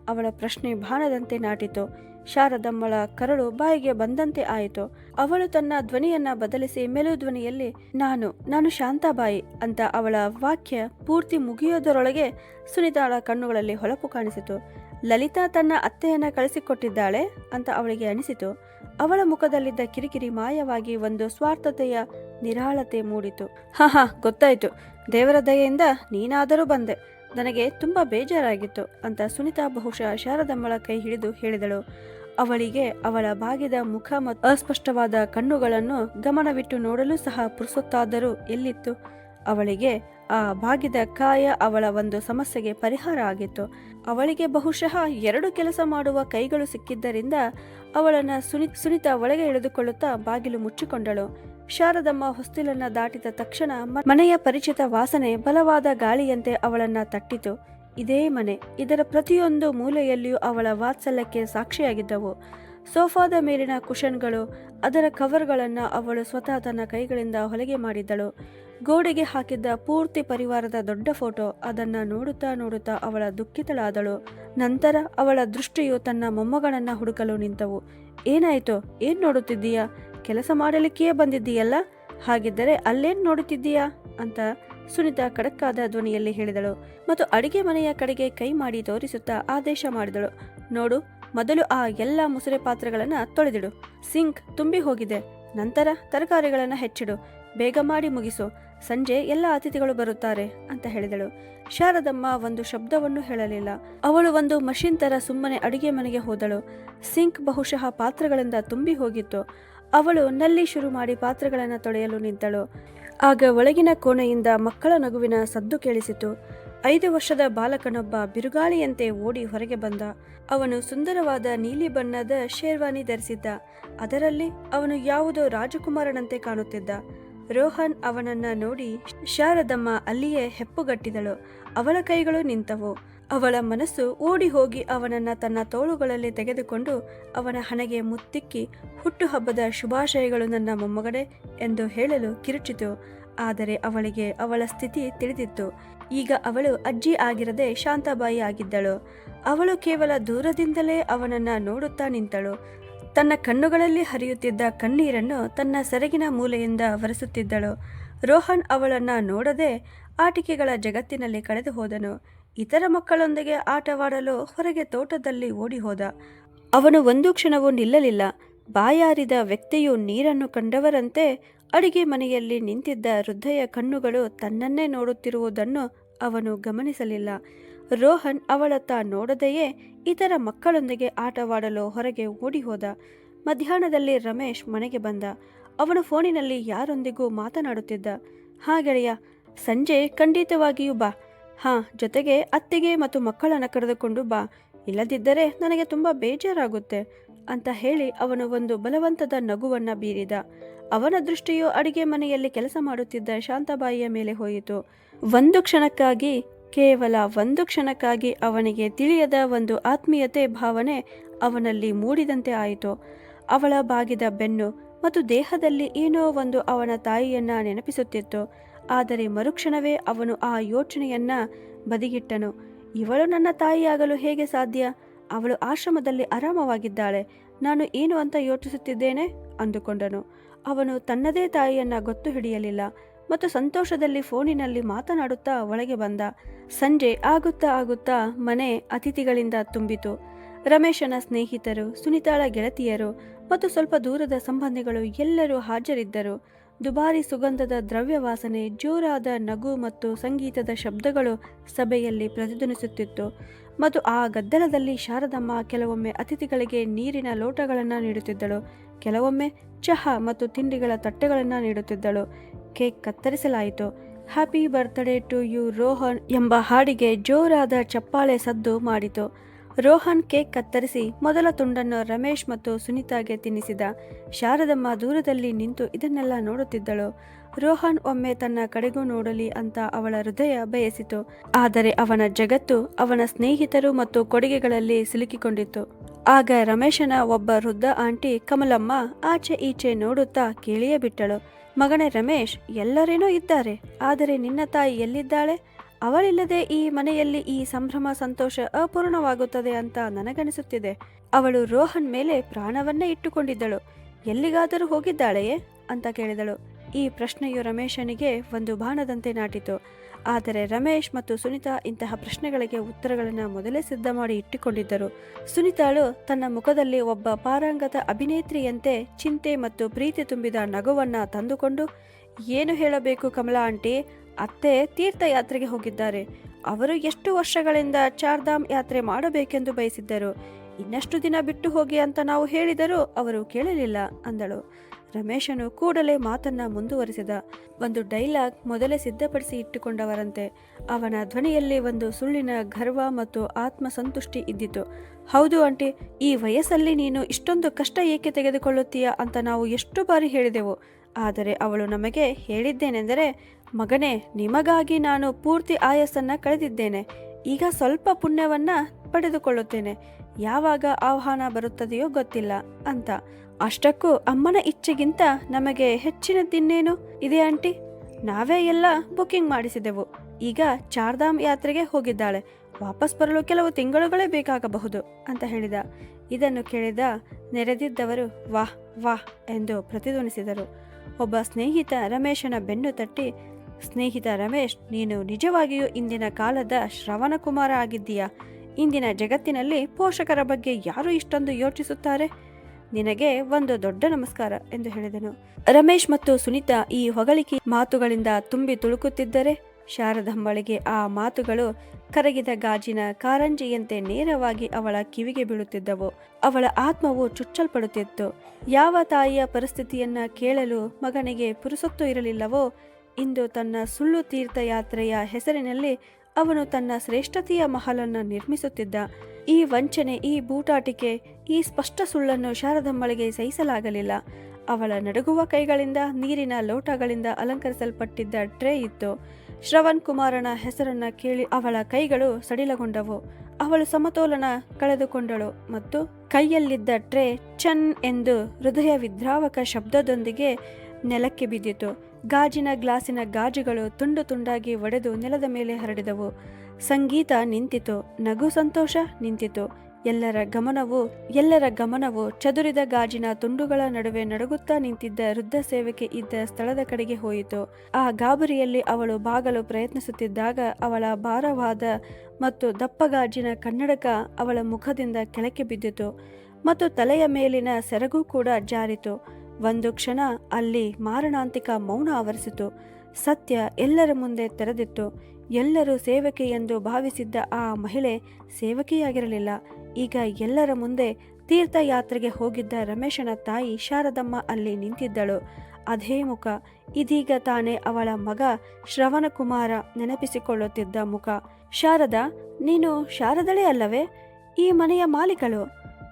ಅವಳ ಪ್ರಶ್ನೆ ಬಾಣದಂತೆ ನಾಟಿತು. ಶಾರದಮ್ಮಳ ಕರಳು ಬಾಯಿಗೆ ಬಂದಂತೆ ಆಯಿತು. ಅವಳು ತನ್ನ ಧ್ವನಿಯನ್ನ ಬದಲಿಸಿ ಮೆಲು ಧ್ವನಿಯಲ್ಲಿ, ನಾನು ನಾನು ಶಾಂತಾಬಾಯಿ ಅಂತ ಅವಳ ವಾಕ್ಯ ಪೂರ್ತಿ ಮುಗಿಯೋದರೊಳಗೆ ಸುನಿತಾಳ ಕಣ್ಣುಗಳಲ್ಲಿ ಹೊಳಪು ಕಾಣಿಸಿತು. ಲಲಿತಾ ತನ್ನ ಅತ್ತೆಯನ್ನ ಕಳಿಸಿಕೊಟ್ಟಿದ್ದಾಳೆ ಅಂತ ಅವಳಿಗೆ ಅನಿಸಿತು. ಅವಳ ಮುಖದಲ್ಲಿದ್ದ ಕಿರಿಕಿರಿ ಮಾಯವಾಗಿ ಒಂದು ಸ್ವಾರ್ಥತೆಯ ನಿರಾಳತೆ ಮೂಡಿತು. ಹಾ ಹಾ, ಗೊತ್ತಾಯ್ತು. ದೇವರ ದಯೆಯಿಂದ ನೀನಾದರೂ ಬಂದೆ. ನನಗೆ ತುಂಬಾ ಬೇಜಾರಾಗಿತ್ತು ಅಂತ ಸುನಿತಾ ಬಹುಶಃ ಶಾರದಮ್ಮಳ ಕೈ ಹಿಡಿದು ಹೇಳಿದಳು. ಅವಳಿಗೆ ಅವಳ ಬಾಗಿದ ಮುಖ ಮತ್ತು ಅಸ್ಪಷ್ಟವಾದ ಕಣ್ಣುಗಳನ್ನು ಗಮನವಿಟ್ಟು ನೋಡಲು ಸಹ ಪುರುಸುತ್ತಾದರೂ ಎಲ್ಲಿತ್ತು? ಅವಳಿಗೆ ಆ ಬಾಗಿದ ಕಾಯ ಅವಳ ಒಂದು ಸಮಸ್ಯೆಗೆ ಪರಿಹಾರ ಆಗಿತ್ತು. ಅವಳಿಗೆ ಬಹುಶಃ ಎರಡು ಕೆಲಸ ಮಾಡುವ ಕೈಗಳು ಸಿಕ್ಕಿದ್ದರಿಂದ ಅವಳನ್ನು ಸುನಿ, ಸುನಿತಾ ಒಳಗೆ ಎಳೆದುಕೊಳ್ಳುತ್ತಾ ಬಾಗಿಲು ಮುಚ್ಚಿಕೊಂಡಳು. ಶಾರದಮ್ಮ ಹೊಸ್ತಿಲನ್ನ ದಾಟಿದ ತಕ್ಷಣ ಮನೆಯ ಪರಿಚಿತ ವಾಸನೆ ಬಲವಾದ ಗಾಳಿಯಂತೆ ಅವಳನ್ನ ತಟ್ಟಿತು. ಇದೇ ಮನೆ. ಇದರ ಪ್ರತಿಯೊಂದು ಮೂಲೆಯಲ್ಲಿಯೂ ಅವಳ ವಾತ್ಸಲ್ಯಕ್ಕೆ ಸಾಕ್ಷಿಯಾಗಿದ್ದವು. ಸೋಫಾದ ಮೇಲಿನ ಕುಷನ್ಗಳು ಅದರ ಕವರ್ಗಳನ್ನು ಅವಳು ಸ್ವತಃ ತನ್ನ ಕೈಗಳಿಂದ ಹೊಲಿಗೆ ಮಾಡಿದ್ದಳು. ಗೋಡೆಗೆ ಹಾಕಿದ್ದ ಪೂರ್ತಿ ಪರಿವಾರದ ದೊಡ್ಡ ಫೋಟೋ, ಅದನ್ನು ನೋಡುತ್ತಾ ನೋಡುತ್ತಾ ಅವಳ ದುಃಖಿತಳಾದಳು. ನಂತರ ಅವಳ ದೃಷ್ಟಿಯು ತನ್ನ ಮೊಮ್ಮಗಳನ್ನು ಹುಡುಕಲು ನಿಂತವು. ಏನಾಯಿತು? ಏನ್ ನೋಡುತ್ತಿದ್ದೀಯಾ? ಕೆಲಸ ಮಾಡಲಿಕ್ಕೇ ಬಂದಿದ್ದೀಯಲ್ಲ? ಹಾಗಿದ್ದರೆ ಅಲ್ಲೇನ್ ನೋಡುತ್ತಿದ್ದೀಯಾ? ಅಂತ ಸುನಿತಾ ಖಡಕ್ಕಾದ ಧ್ವನಿಯಲ್ಲಿ ಹೇಳಿದಳು ಮತ್ತು ಅಡಿಗೆ ಮನೆಯ ಕಡೆಗೆ ಕೈ ಮಾಡಿ ತೋರಿಸುತ್ತಾ ಆದೇಶ ಮಾಡಿದಳು. ನೋಡು, ಮೊದಲು ಆ ಎಲ್ಲ ಮುಸುರೆ ಪಾತ್ರೆಗಳನ್ನ ತೊಳೆದಿಡು. ಸಿಂಕ್ ತುಂಬಿ ಹೋಗಿದೆ. ನಂತರ ತರಕಾರಿಗಳನ್ನ ಹೆಚ್ಚಿಡು. ಬೇಗ ಮಾಡಿ ಮುಗಿಸು. ಸಂಜೆ ಎಲ್ಲ ಅತಿಥಿಗಳು ಬರುತ್ತಾರೆ ಅಂತ ಹೇಳಿದಳು. ಶಾರದಮ್ಮ ಒಂದು ಶಬ್ದವನ್ನು ಹೇಳಲಿಲ್ಲ. ಅವಳು ಒಂದು ಮಷಿನ್ ತರ ಸುಮ್ಮನೆ ಅಡಿಗೆ ಮನೆಗೆ ಹೋದಳು. ಸಿಂಕ್ ಬಹುಶಃ ಪಾತ್ರೆಗಳಿಂದ ತುಂಬಿ ಹೋಗಿತ್ತು. ಅವಳು ನಲ್ಲಿ ಶುರು ಮಾಡಿ ಪಾತ್ರೆಗಳನ್ನು ತೊಳೆಯಲು ನಿಂತಳು. ಆಗ ಒಳಗಿನ ಕೋಣೆಯಿಂದ ಮಕ್ಕಳ ನಗುವಿನ ಸದ್ದು ಕೇಳಿಸಿತು. ಐದು ವರ್ಷದ ಬಾಲಕನೊಬ್ಬ ಬಿರುಗಾಳಿಯಂತೆ ಓಡಿ ಹೊರಗೆ ಬಂದ. ಅವನು ಸುಂದರವಾದ ನೀಲಿ ಬಣ್ಣದ ಶೇರ್ವಾನಿ ಧರಿಸಿದ್ದ. ಅದರಲ್ಲಿ ಅವನು ಯಾವುದೋ ರಾಜಕುಮಾರನಂತೆ ಕಾಣುತ್ತಿದ್ದ. ರೋಹನ್ ಅವನನ್ನ ನೋಡಿ ಶಾರದಮ್ಮ ಅಲ್ಲಿಯೇ ಹೆಪ್ಪುಗಟ್ಟಿದಳು. ಅವಳ ಕೈಗಳು ನಿಂತವು. ಅವಳ ಮನಸ್ಸು ಓಡಿ ಹೋಗಿ ಅವನನ್ನ ತನ್ನ ತೋಳುಗಳಲ್ಲಿ ತೆಗೆದುಕೊಂಡು ಅವನ ಹಣೆಗೆ ಮುತ್ತಿಕ್ಕಿ ಹುಟ್ಟುಹಬ್ಬದ ಶುಭಾಶಯಗಳು ನನ್ನ ಮೊಮ್ಮಗಡೆ ಎಂದು ಹೇಳಲು ಕಿರುಚಿತು. ಆದರೆ ಅವಳಿಗೆ ಅವಳ ಸ್ಥಿತಿ ತಿಳಿದಿತ್ತು. ಈಗ ಅವಳು ಅಜ್ಜಿ ಆಗಿರದೆ ಶಾಂತಬಾಯಿ ಆಗಿದ್ದಳು. ಅವಳು ಕೇವಲ ದೂರದಿಂದಲೇ ಅವನನ್ನ ನೋಡುತ್ತಾ ನಿಂತಳು. ತನ್ನ ಕಣ್ಣುಗಳಲ್ಲಿ ಹರಿಯುತ್ತಿದ್ದ ಕಣ್ಣೀರನ್ನು ತನ್ನ ಸೆರಗಿನ ಮೂಲೆಯಿಂದ ಒರೆಸುತ್ತಿದ್ದಳು. ರೋಹನ್ ಅವಳನ್ನ ನೋಡದೆ ಆಟಿಕೆಗಳ ಜಗತ್ತಿನಲ್ಲಿ ಕಳೆದು ಹೋದನು ಇತರ ಮಕ್ಕಳೊಂದಿಗೆ ಆಟವಾಡಲು ಹೊರಗೆ ತೋಟದಲ್ಲಿ ಓಡಿ ಹೋದ ಅವನು ಒಂದು ಕ್ಷಣವೂ ನಿಲ್ಲಲಿಲ್ಲ. ಬಾಯಾರಿದ ವ್ಯಕ್ತಿಯು ನೀರನ್ನು ಕಂಡವರಂತೆ ಅಡಿಗೆ ಮನೆಯಲ್ಲಿ ನಿಂತಿದ್ದ ವೃದ್ಧೆಯ ಕಣ್ಣುಗಳು ತನ್ನನ್ನೇ ನೋಡುತ್ತಿರುವುದನ್ನು ಅವನು ಗಮನಿಸಲಿಲ್ಲ. ರೋಹನ್ ಅವಳತ್ತ ನೋಡದೆಯೇ ಇತರ ಮಕ್ಕಳೊಂದಿಗೆ ಆಟವಾಡಲು ಹೊರಗೆ ಓಡಿ ಹೋದ ಮಧ್ಯಾಹ್ನದಲ್ಲಿ ರಮೇಶ್ ಮನೆಗೆ ಬಂದ. ಅವನು ಫೋನಿನಲ್ಲಿ ಯಾರೊಂದಿಗೂ ಮಾತನಾಡುತ್ತಿದ್ದ. ಹಾ ಗೆಳೆಯ ಸಂಜೆ ಖಂಡಿತವಾಗಿಯೂ ಬಾ. ಹಾ, ಜೊತೆಗೆ ಅತ್ತೆಗೆ ಮತ್ತು ಮಕ್ಕಳನ್ನು ಕರೆದುಕೊಂಡು ಬಾ. ಇಲ್ಲದಿದ್ದರೆ ನನಗೆ ತುಂಬ ಬೇಜಾರಾಗುತ್ತೆ ಅಂತ ಹೇಳಿ ಅವನು ಒಂದು ಬಲವಂತದ ನಗುವನ್ನು ಬೀರಿದ. ಅವನ ದೃಷ್ಟಿಯು ಅಡಿಗೆ ಮನೆಯಲ್ಲಿ ಕೆಲಸ ಮಾಡುತ್ತಿದ್ದ ಶಾಂತಬಾಯಿಯ ಮೇಲೆ ಹೋಯಿತು. ಒಂದು ಕ್ಷಣಕ್ಕಾಗಿ, ಕೇವಲ ಒಂದು ಕ್ಷಣಕ್ಕಾಗಿ ಅವನಿಗೆ ತಿಳಿಯದ ಒಂದು ಆತ್ಮೀಯತೆ ಭಾವನೆ ಅವನಲ್ಲಿ ಮೂಡಿದಂತೆ ಆಯಿತು. ಅವಳ ಬಾಗಿದ ಬೆನ್ನು ಮತ್ತು ದೇಹದಲ್ಲಿ ಏನೋ ಒಂದು ಅವನ ತಾಯಿಯನ್ನ ನೆನಪಿಸುತ್ತಿತ್ತು. ಆದರೆ ಮರುಕ್ಷಣವೇ ಅವನು ಆ ಯೋಚನೆಯನ್ನ ಬದಿಗಿಟ್ಟನು. ಇವಳು ನನ್ನ ತಾಯಿಯಾಗಲು ಹೇಗೆ ಸಾಧ್ಯ? ಅವಳು ಆಶ್ರಮದಲ್ಲಿ ಆರಾಮವಾಗಿದ್ದಾಳೆ. ನಾನು ಏನು ಅಂತ ಯೋಚಿಸುತ್ತಿದ್ದೇನೆ? ಅಂದುಕೊಂಡನು. ಅವನು ತನ್ನದೇ ತಾಯಿಯನ್ನ ಗೊತ್ತು ಹಿಡಿಯಲಿಲ್ಲ ಮತ್ತು ಸಂತೋಷದಲ್ಲಿ ಫೋನಿನಲ್ಲಿ ಮಾತನಾಡುತ್ತಾ ಒಳಗೆ ಬಂದ. ಸಂಜೆ ಆಗುತ್ತಾ ಆಗುತ್ತಾ ಮನೆ ಅತಿಥಿಗಳಿಂದ ತುಂಬಿತು. ರಮೇಶನ ಸ್ನೇಹಿತರು, ಸುನಿತಾಳ ಗೆಳತಿಯರು ಮತ್ತು ಸ್ವಲ್ಪ ದೂರದ ಸಂಬಂಧಿಗಳು ಎಲ್ಲರೂ ಹಾಜರಿದ್ದರು. ದುಬಾರಿ ಸುಗಂಧದ ದ್ರವ್ಯ ವಾಸನೆ ಜೋರಾದ ನಗು ಮತ್ತು ಸಂಗೀತದ ಶಬ್ದಗಳು ಸಭೆಯಲ್ಲಿ ಪ್ರತಿಧ್ವನಿಸುತ್ತಿತ್ತು. ಮತ್ತು ಆ ಗದ್ದಲದಲ್ಲಿ ಶಾರದಮ್ಮ ಕೆಲವೊಮ್ಮೆ ಅತಿಥಿಗಳಿಗೆ ನೀರಿನ ಲೋಟಗಳನ್ನು ನೀಡುತ್ತಿದ್ದಳು. ಕೆಲವೊಮ್ಮೆ ಚಹಾ ಮತ್ತು ತಿಂಡಿಗಳ ತಟ್ಟೆಗಳನ್ನು ನೀಡುತ್ತಿದ್ದಳು. Cake ಕತ್ತರಿಸಲಾಯಿತು. Happy birthday to you Rohan ಎಂಬ ಹಾಡಿಗೆ ಜೋರಾದ ಚಪ್ಪಾಳೆ ಸದ್ದು ಮಾಡಿತು. ರೋಹನ್ ಕೇಕ್ ಕತ್ತರಿಸಿ ಮೊದಲ ತುಂಡನ್ನು ರಮೇಶ್ ಮತ್ತು ಸುನೀತಾಗೆ ತಿನ್ನಿಸಿದ. ಶಾರದಮ್ಮ ದೂರದಲ್ಲಿ ನಿಂತು ಇದನ್ನೆಲ್ಲ ನೋಡುತ್ತಿದ್ದಳು. ರೋಹನ್ ಒಮ್ಮೆ ತನ್ನ ಕಡೆಗೂ ನೋಡಲಿ ಅಂತ ಅವಳ ಹೃದಯ ಬಯಸಿತು. ಆದರೆ ಅವನ ಜಗತ್ತು, ಅವನ ಸ್ನೇಹಿತರು ಮತ್ತು ಕೊಡುಗೆಗಳಲ್ಲಿ ಸಿಲುಕಿಕೊಂಡಿತ್ತು. ಆಗ ರಮೇಶನ ಒಬ್ಬ ವೃದ್ಧ ಆಂಟಿ ಕಮಲಮ್ಮ ಆಚೆ ಈಚೆ ನೋಡುತ್ತಾ ಕೇಳಿಯೇ ಬಿಟ್ಟಳು. ಮಗನೇ ರಮೇಶ್, ಎಲ್ಲರೇನೋ ಇದ್ದಾರೆ. ಆದರೆ ನಿನ್ನ ತಾಯಿ ಎಲ್ಲಿದ್ದಾಳೆ? ಅವಳಿಲ್ಲದೆ ಈ ಮನೆಯಲ್ಲಿ ಈ ಸಂಭ್ರಮ, ಸಂತೋಷ ಅಪೂರ್ಣವಾಗುತ್ತದೆ ಅಂತ ನನಗನಿಸುತ್ತಿದೆ. ಅವಳು ರೋಹನ್ ಮೇಲೆ ಪ್ರಾಣವನ್ನೇ ಇಟ್ಟುಕೊಂಡಿದ್ದಳು. ಎಲ್ಲಿಗಾದರೂ ಹೋಗಿದ್ದಾಳೆಯೇ? ಅಂತ ಕೇಳಿದಳು. ಈ ಪ್ರಶ್ನೆಯು ರಮೇಶನಿಗೆ ಒಂದು ಬಾಣದಂತೆ ನಾಟಿತು. ಆದರೆ ರಮೇಶ್ ಮತ್ತು ಸುನಿತಾ ಇಂತಹ ಪ್ರಶ್ನೆಗಳಿಗೆ ಉತ್ತರಗಳನ್ನು ಮೊದಲೇ ಸಿದ್ಧ ಮಾಡಿ ಇಟ್ಟುಕೊಂಡಿದ್ದರು. ಸುನಿತಾಳು ತನ್ನ ಮುಖದಲ್ಲಿ ಒಬ್ಬ ಪಾರಂಗತ ಅಭಿನೇತ್ರಿಯಂತೆ ಚಿಂತೆ ಮತ್ತು ಪ್ರೀತಿ ತುಂಬಿದ ನಗುವನ್ನು ತಂದುಕೊಂಡು, ಏನು ಹೇಳಬೇಕು ಕಮಲಾ ಆಂಟಿ? ಅತ್ತೆ ತೀರ್ಥಯಾತ್ರೆಗೆ ಹೋಗಿದ್ದಾರೆ. ಅವರು ಎಷ್ಟು ವರ್ಷಗಳಿಂದ ಚಾರ್ಧಾಮ್ ಯಾತ್ರೆ ಮಾಡಬೇಕೆಂದು ಬಯಸಿದ್ದರು. ಇನ್ನಷ್ಟು ದಿನ ಬಿಟ್ಟು ಹೋಗಿ ಅಂತ ನಾವು ಹೇಳಿದರೂ ಅವರು ಕೇಳಲಿಲ್ಲ ಅಂದಳು. ರಮೇಶನು ಕೂಡಲೇ ಮಾತನ್ನ ಮುಂದುವರಿಸಿದ. ಒಂದು ಡೈಲಾಗ್ ಮೊದಲೇ ಸಿದ್ಧಪಡಿಸಿ ಇಟ್ಟುಕೊಂಡವರಂತೆ. ಅವನ ಧ್ವನಿಯಲ್ಲಿ ಒಂದು ಸುಳ್ಳಿನ ಗರ್ವ ಮತ್ತು ಆತ್ಮಸಂತುಷ್ಟಿ ಇದ್ದಿತು. ಹೌದು ಆಂಟಿ, ಈ ವಯಸ್ಸಲ್ಲಿ ನೀನು ಇಷ್ಟೊಂದು ಕಷ್ಟ ಏಕೆ ತೆಗೆದುಕೊಳ್ಳುತ್ತೀಯಾ ಅಂತ ನಾವು ಎಷ್ಟು ಬಾರಿ ಹೇಳಿದೆವು. ಆದರೆ ಅವಳು ನಮಗೆ ಹೇಳಿದ್ದೇನೆಂದರೆ ಮಗನೇ, ನಿಮಗಾಗಿ ನಾನು ಪೂರ್ತಿ ಆಯಸ್ಸನ್ನ ಕಳೆದಿದ್ದೇನೆ. ಈಗ ಸ್ವಲ್ಪ ಪುಣ್ಯವನ್ನ ಪಡೆದುಕೊಳ್ಳುತ್ತೇನೆ. ಯಾವಾಗ ಆಹ್ವಾನ ಬರುತ್ತದೆಯೋ ಗೊತ್ತಿಲ್ಲ ಅಂತ. ಅಷ್ಟಕ್ಕೂ ಅಮ್ಮನ ಇಚ್ಛೆಗಿಂತ ನಮಗೆ ಹೆಚ್ಚಿನದ್ದಿನ್ನೇನು ಇದೆ ಆಂಟಿ. ನಾವೇ ಎಲ್ಲ ಬುಕಿಂಗ್ ಮಾಡಿಸಿದೆವು. ಈಗ ಚಾರ್ಧಾಮ್ ಯಾತ್ರೆಗೆ ಹೋಗಿದ್ದಾಳೆ. ವಾಪಸ್ ಬರಲು ಕೆಲವು ತಿಂಗಳುಗಳೇ ಬೇಕಾಗಬಹುದು ಅಂತ ಹೇಳಿದ. ಇದನ್ನು ಕೇಳಿದ ನೆರೆದಿದ್ದವರು, ವಾಹ್ ವಾಹ್ ಎಂದು ಪ್ರತಿಧ್ವನಿಸಿದರು. ಒಬ್ಬ ಸ್ನೇಹಿತ ರಮೇಶನ ಬೆನ್ನು ತಟ್ಟಿ ಸ್ನೇಹಿತ ರಮೇಶ್, ನೀನು ನಿಜವಾಗಿಯೂ ಇಂದಿನ ಕಾಲದ ಶ್ರವಣ ಕುಮಾರ ಆಗಿದ್ದೀಯಾ? ಇಂದಿನ ಜಗತ್ತಿನಲ್ಲಿ ಪೋಷಕರ ಬಗ್ಗೆ ಯಾರು ಇಷ್ಟೊಂದು ಯೋಚಿಸುತ್ತಾರೆ? ನಿನಗೆ ಒಂದು ದೊಡ್ಡ ನಮಸ್ಕಾರ ಎಂದು ಹೇಳಿದನು. ರಮೇಶ್ ಮತ್ತು ಸುನೀತಾ ಈ ಹೊಗಳಿಕೆ ಮಾತುಗಳಿಂದ ತುಂಬಿ ತುಳುಕುತ್ತಿದ್ದರೆ ಶಾರದಮ್ಮಳಿಗೆ ಆ ಮಾತುಗಳು ಕರಗಿದ ಗಾಜಿನ ಕಾರಂಜಿಯಂತೆ ನೇರವಾಗಿ ಅವಳ ಕಿವಿಗೆ ಬೀಳುತ್ತಿದ್ದವು. ಅವಳ ಆತ್ಮವು ಚುಚ್ಚಲ್ಪಡುತ್ತಿತ್ತು. ಯಾವ ತಾಯಿಯ ಪರಿಸ್ಥಿತಿಯನ್ನ ಕೇಳಲು ಮಗನಿಗೆ ಪುರುಸೊತ್ತು ಇರಲಿಲ್ಲವೋ ಇಂದು ತನ್ನ ಸುಳ್ಳು ತೀರ್ಥಯಾತ್ರೆಯ ಹೆಸರಿನಲ್ಲಿ ಅವನು ತನ್ನ ಶ್ರೇಷ್ಠತೆಯ ಮಹಲನ್ನು ನಿರ್ಮಿಸುತ್ತಿದ್ದ. ಈ ವಂಚನೆ, ಈ ಬೂಟಾಟಿಕೆ, ಈ ಸ್ಪಷ್ಟ ಸುಳ್ಳನ್ನು ಶಾರದಮ್ಮಳಿಗೆ ಸಹಿಸಲಾಗಲಿಲ್ಲ. ಅವಳ ನಡುಗುವ ಕೈಗಳಿಂದ, ನೀರಿನ ಲೋಟಗಳಿಂದ ಅಲಂಕರಿಸಲ್ಪಟ್ಟಿದ್ದ ಟ್ರೇ ಇತ್ತು. ಶ್ರವಣ್ ಕುಮಾರನ ಹೆಸರನ್ನ ಕೇಳಿ ಅವಳ ಕೈಗಳು ಸಡಿಲಗೊಂಡವು. ಅವಳು ಸಮತೋಲನ ಕಳೆದುಕೊಂಡಳು ಮತ್ತು ಕೈಯಲ್ಲಿದ್ದ ಟ್ರೇ ಚನ್ ಎಂದು ಹೃದಯ ವಿದ್ರಾವಕ ಶಬ್ದದೊಂದಿಗೆ ನೆಲಕ್ಕೆ ಬಿದ್ದಿತು. ಗಾಜಿನ ಗ್ಲಾಸಿನ ಗಾಜುಗಳು ತುಂಡು ತುಂಡಾಗಿ ಒಡೆದು ನೆಲದ ಮೇಲೆ ಹರಡಿದವು. ಸಂಗೀತ ನಿಂತಿತು, ನಗು ಸಂತೋಷ ನಿಂತಿತು. ಎಲ್ಲರ ಗಮನವು ಎಲ್ಲರ ಗಮನವು ಚದುರಿದ ಗಾಜಿನ ತುಂಡುಗಳ ನಡುವೆ ನಡುಗುತ್ತಾ ನಿಂತಿದ್ದ ವೃದ್ಧ ಸೇವಕೆ ಇದ್ದ ಸ್ಥಳದ ಕಡೆಗೆ ಹೋಯಿತು. ಆ ಗಾಬರಿಯಲ್ಲಿ ಅವಳು ಬಾಗಲು ಪ್ರಯತ್ನಿಸುತ್ತಿದ್ದಾಗ ಅವಳ ಭಾರವಾದ ಮತ್ತು ದಪ್ಪ ಗಾಜಿನ ಕನ್ನಡಕ ಅವಳ ಮುಖದಿಂದ ಕೆಳಕ್ಕೆ ಬಿದ್ದಿತು ಮತ್ತು ತಲೆಯ ಮೇಲಿನ ಸೆರಗು ಕೂಡ ಜಾರಿತು. ಒಂದು ಕ್ಷಣ ಅಲ್ಲಿ ಮಾರಣಾಂತಿಕ ಮೌನ ಆವರಿಸಿತು. ಸತ್ಯ ಎಲ್ಲರ ಮುಂದೆ ತೆರೆದಿತ್ತು. ಎಲ್ಲರೂ ಸೇವಕಿ ಎಂದು ಭಾವಿಸಿದ್ದ ಆ ಮಹಿಳೆ ಸೇವಕಿಯಾಗಿರಲಿಲ್ಲ. ಈಗ ಎಲ್ಲರ ಮುಂದೆ ತೀರ್ಥಯಾತ್ರೆಗೆ ಹೋಗಿದ್ದ ರಮೇಶನ ತಾಯಿ ಶಾರದಮ್ಮ ಅಲ್ಲಿ ನಿಂತಿದ್ದಳು. ಅದೇ ಮುಖ. ಇದೀಗ ತಾನೇ ಅವಳ ಮಗ ಶ್ರವಣಕುಮಾರ ನೆನಪಿಸಿಕೊಳ್ಳುತ್ತಿದ್ದ ಮುಖ. ಶಾರದಾ, ನೀನು ಶಾರದಳೇ ಅಲ್ಲವೇ? ಈ ಮನೆಯ ಮಾಲೀಕಳು?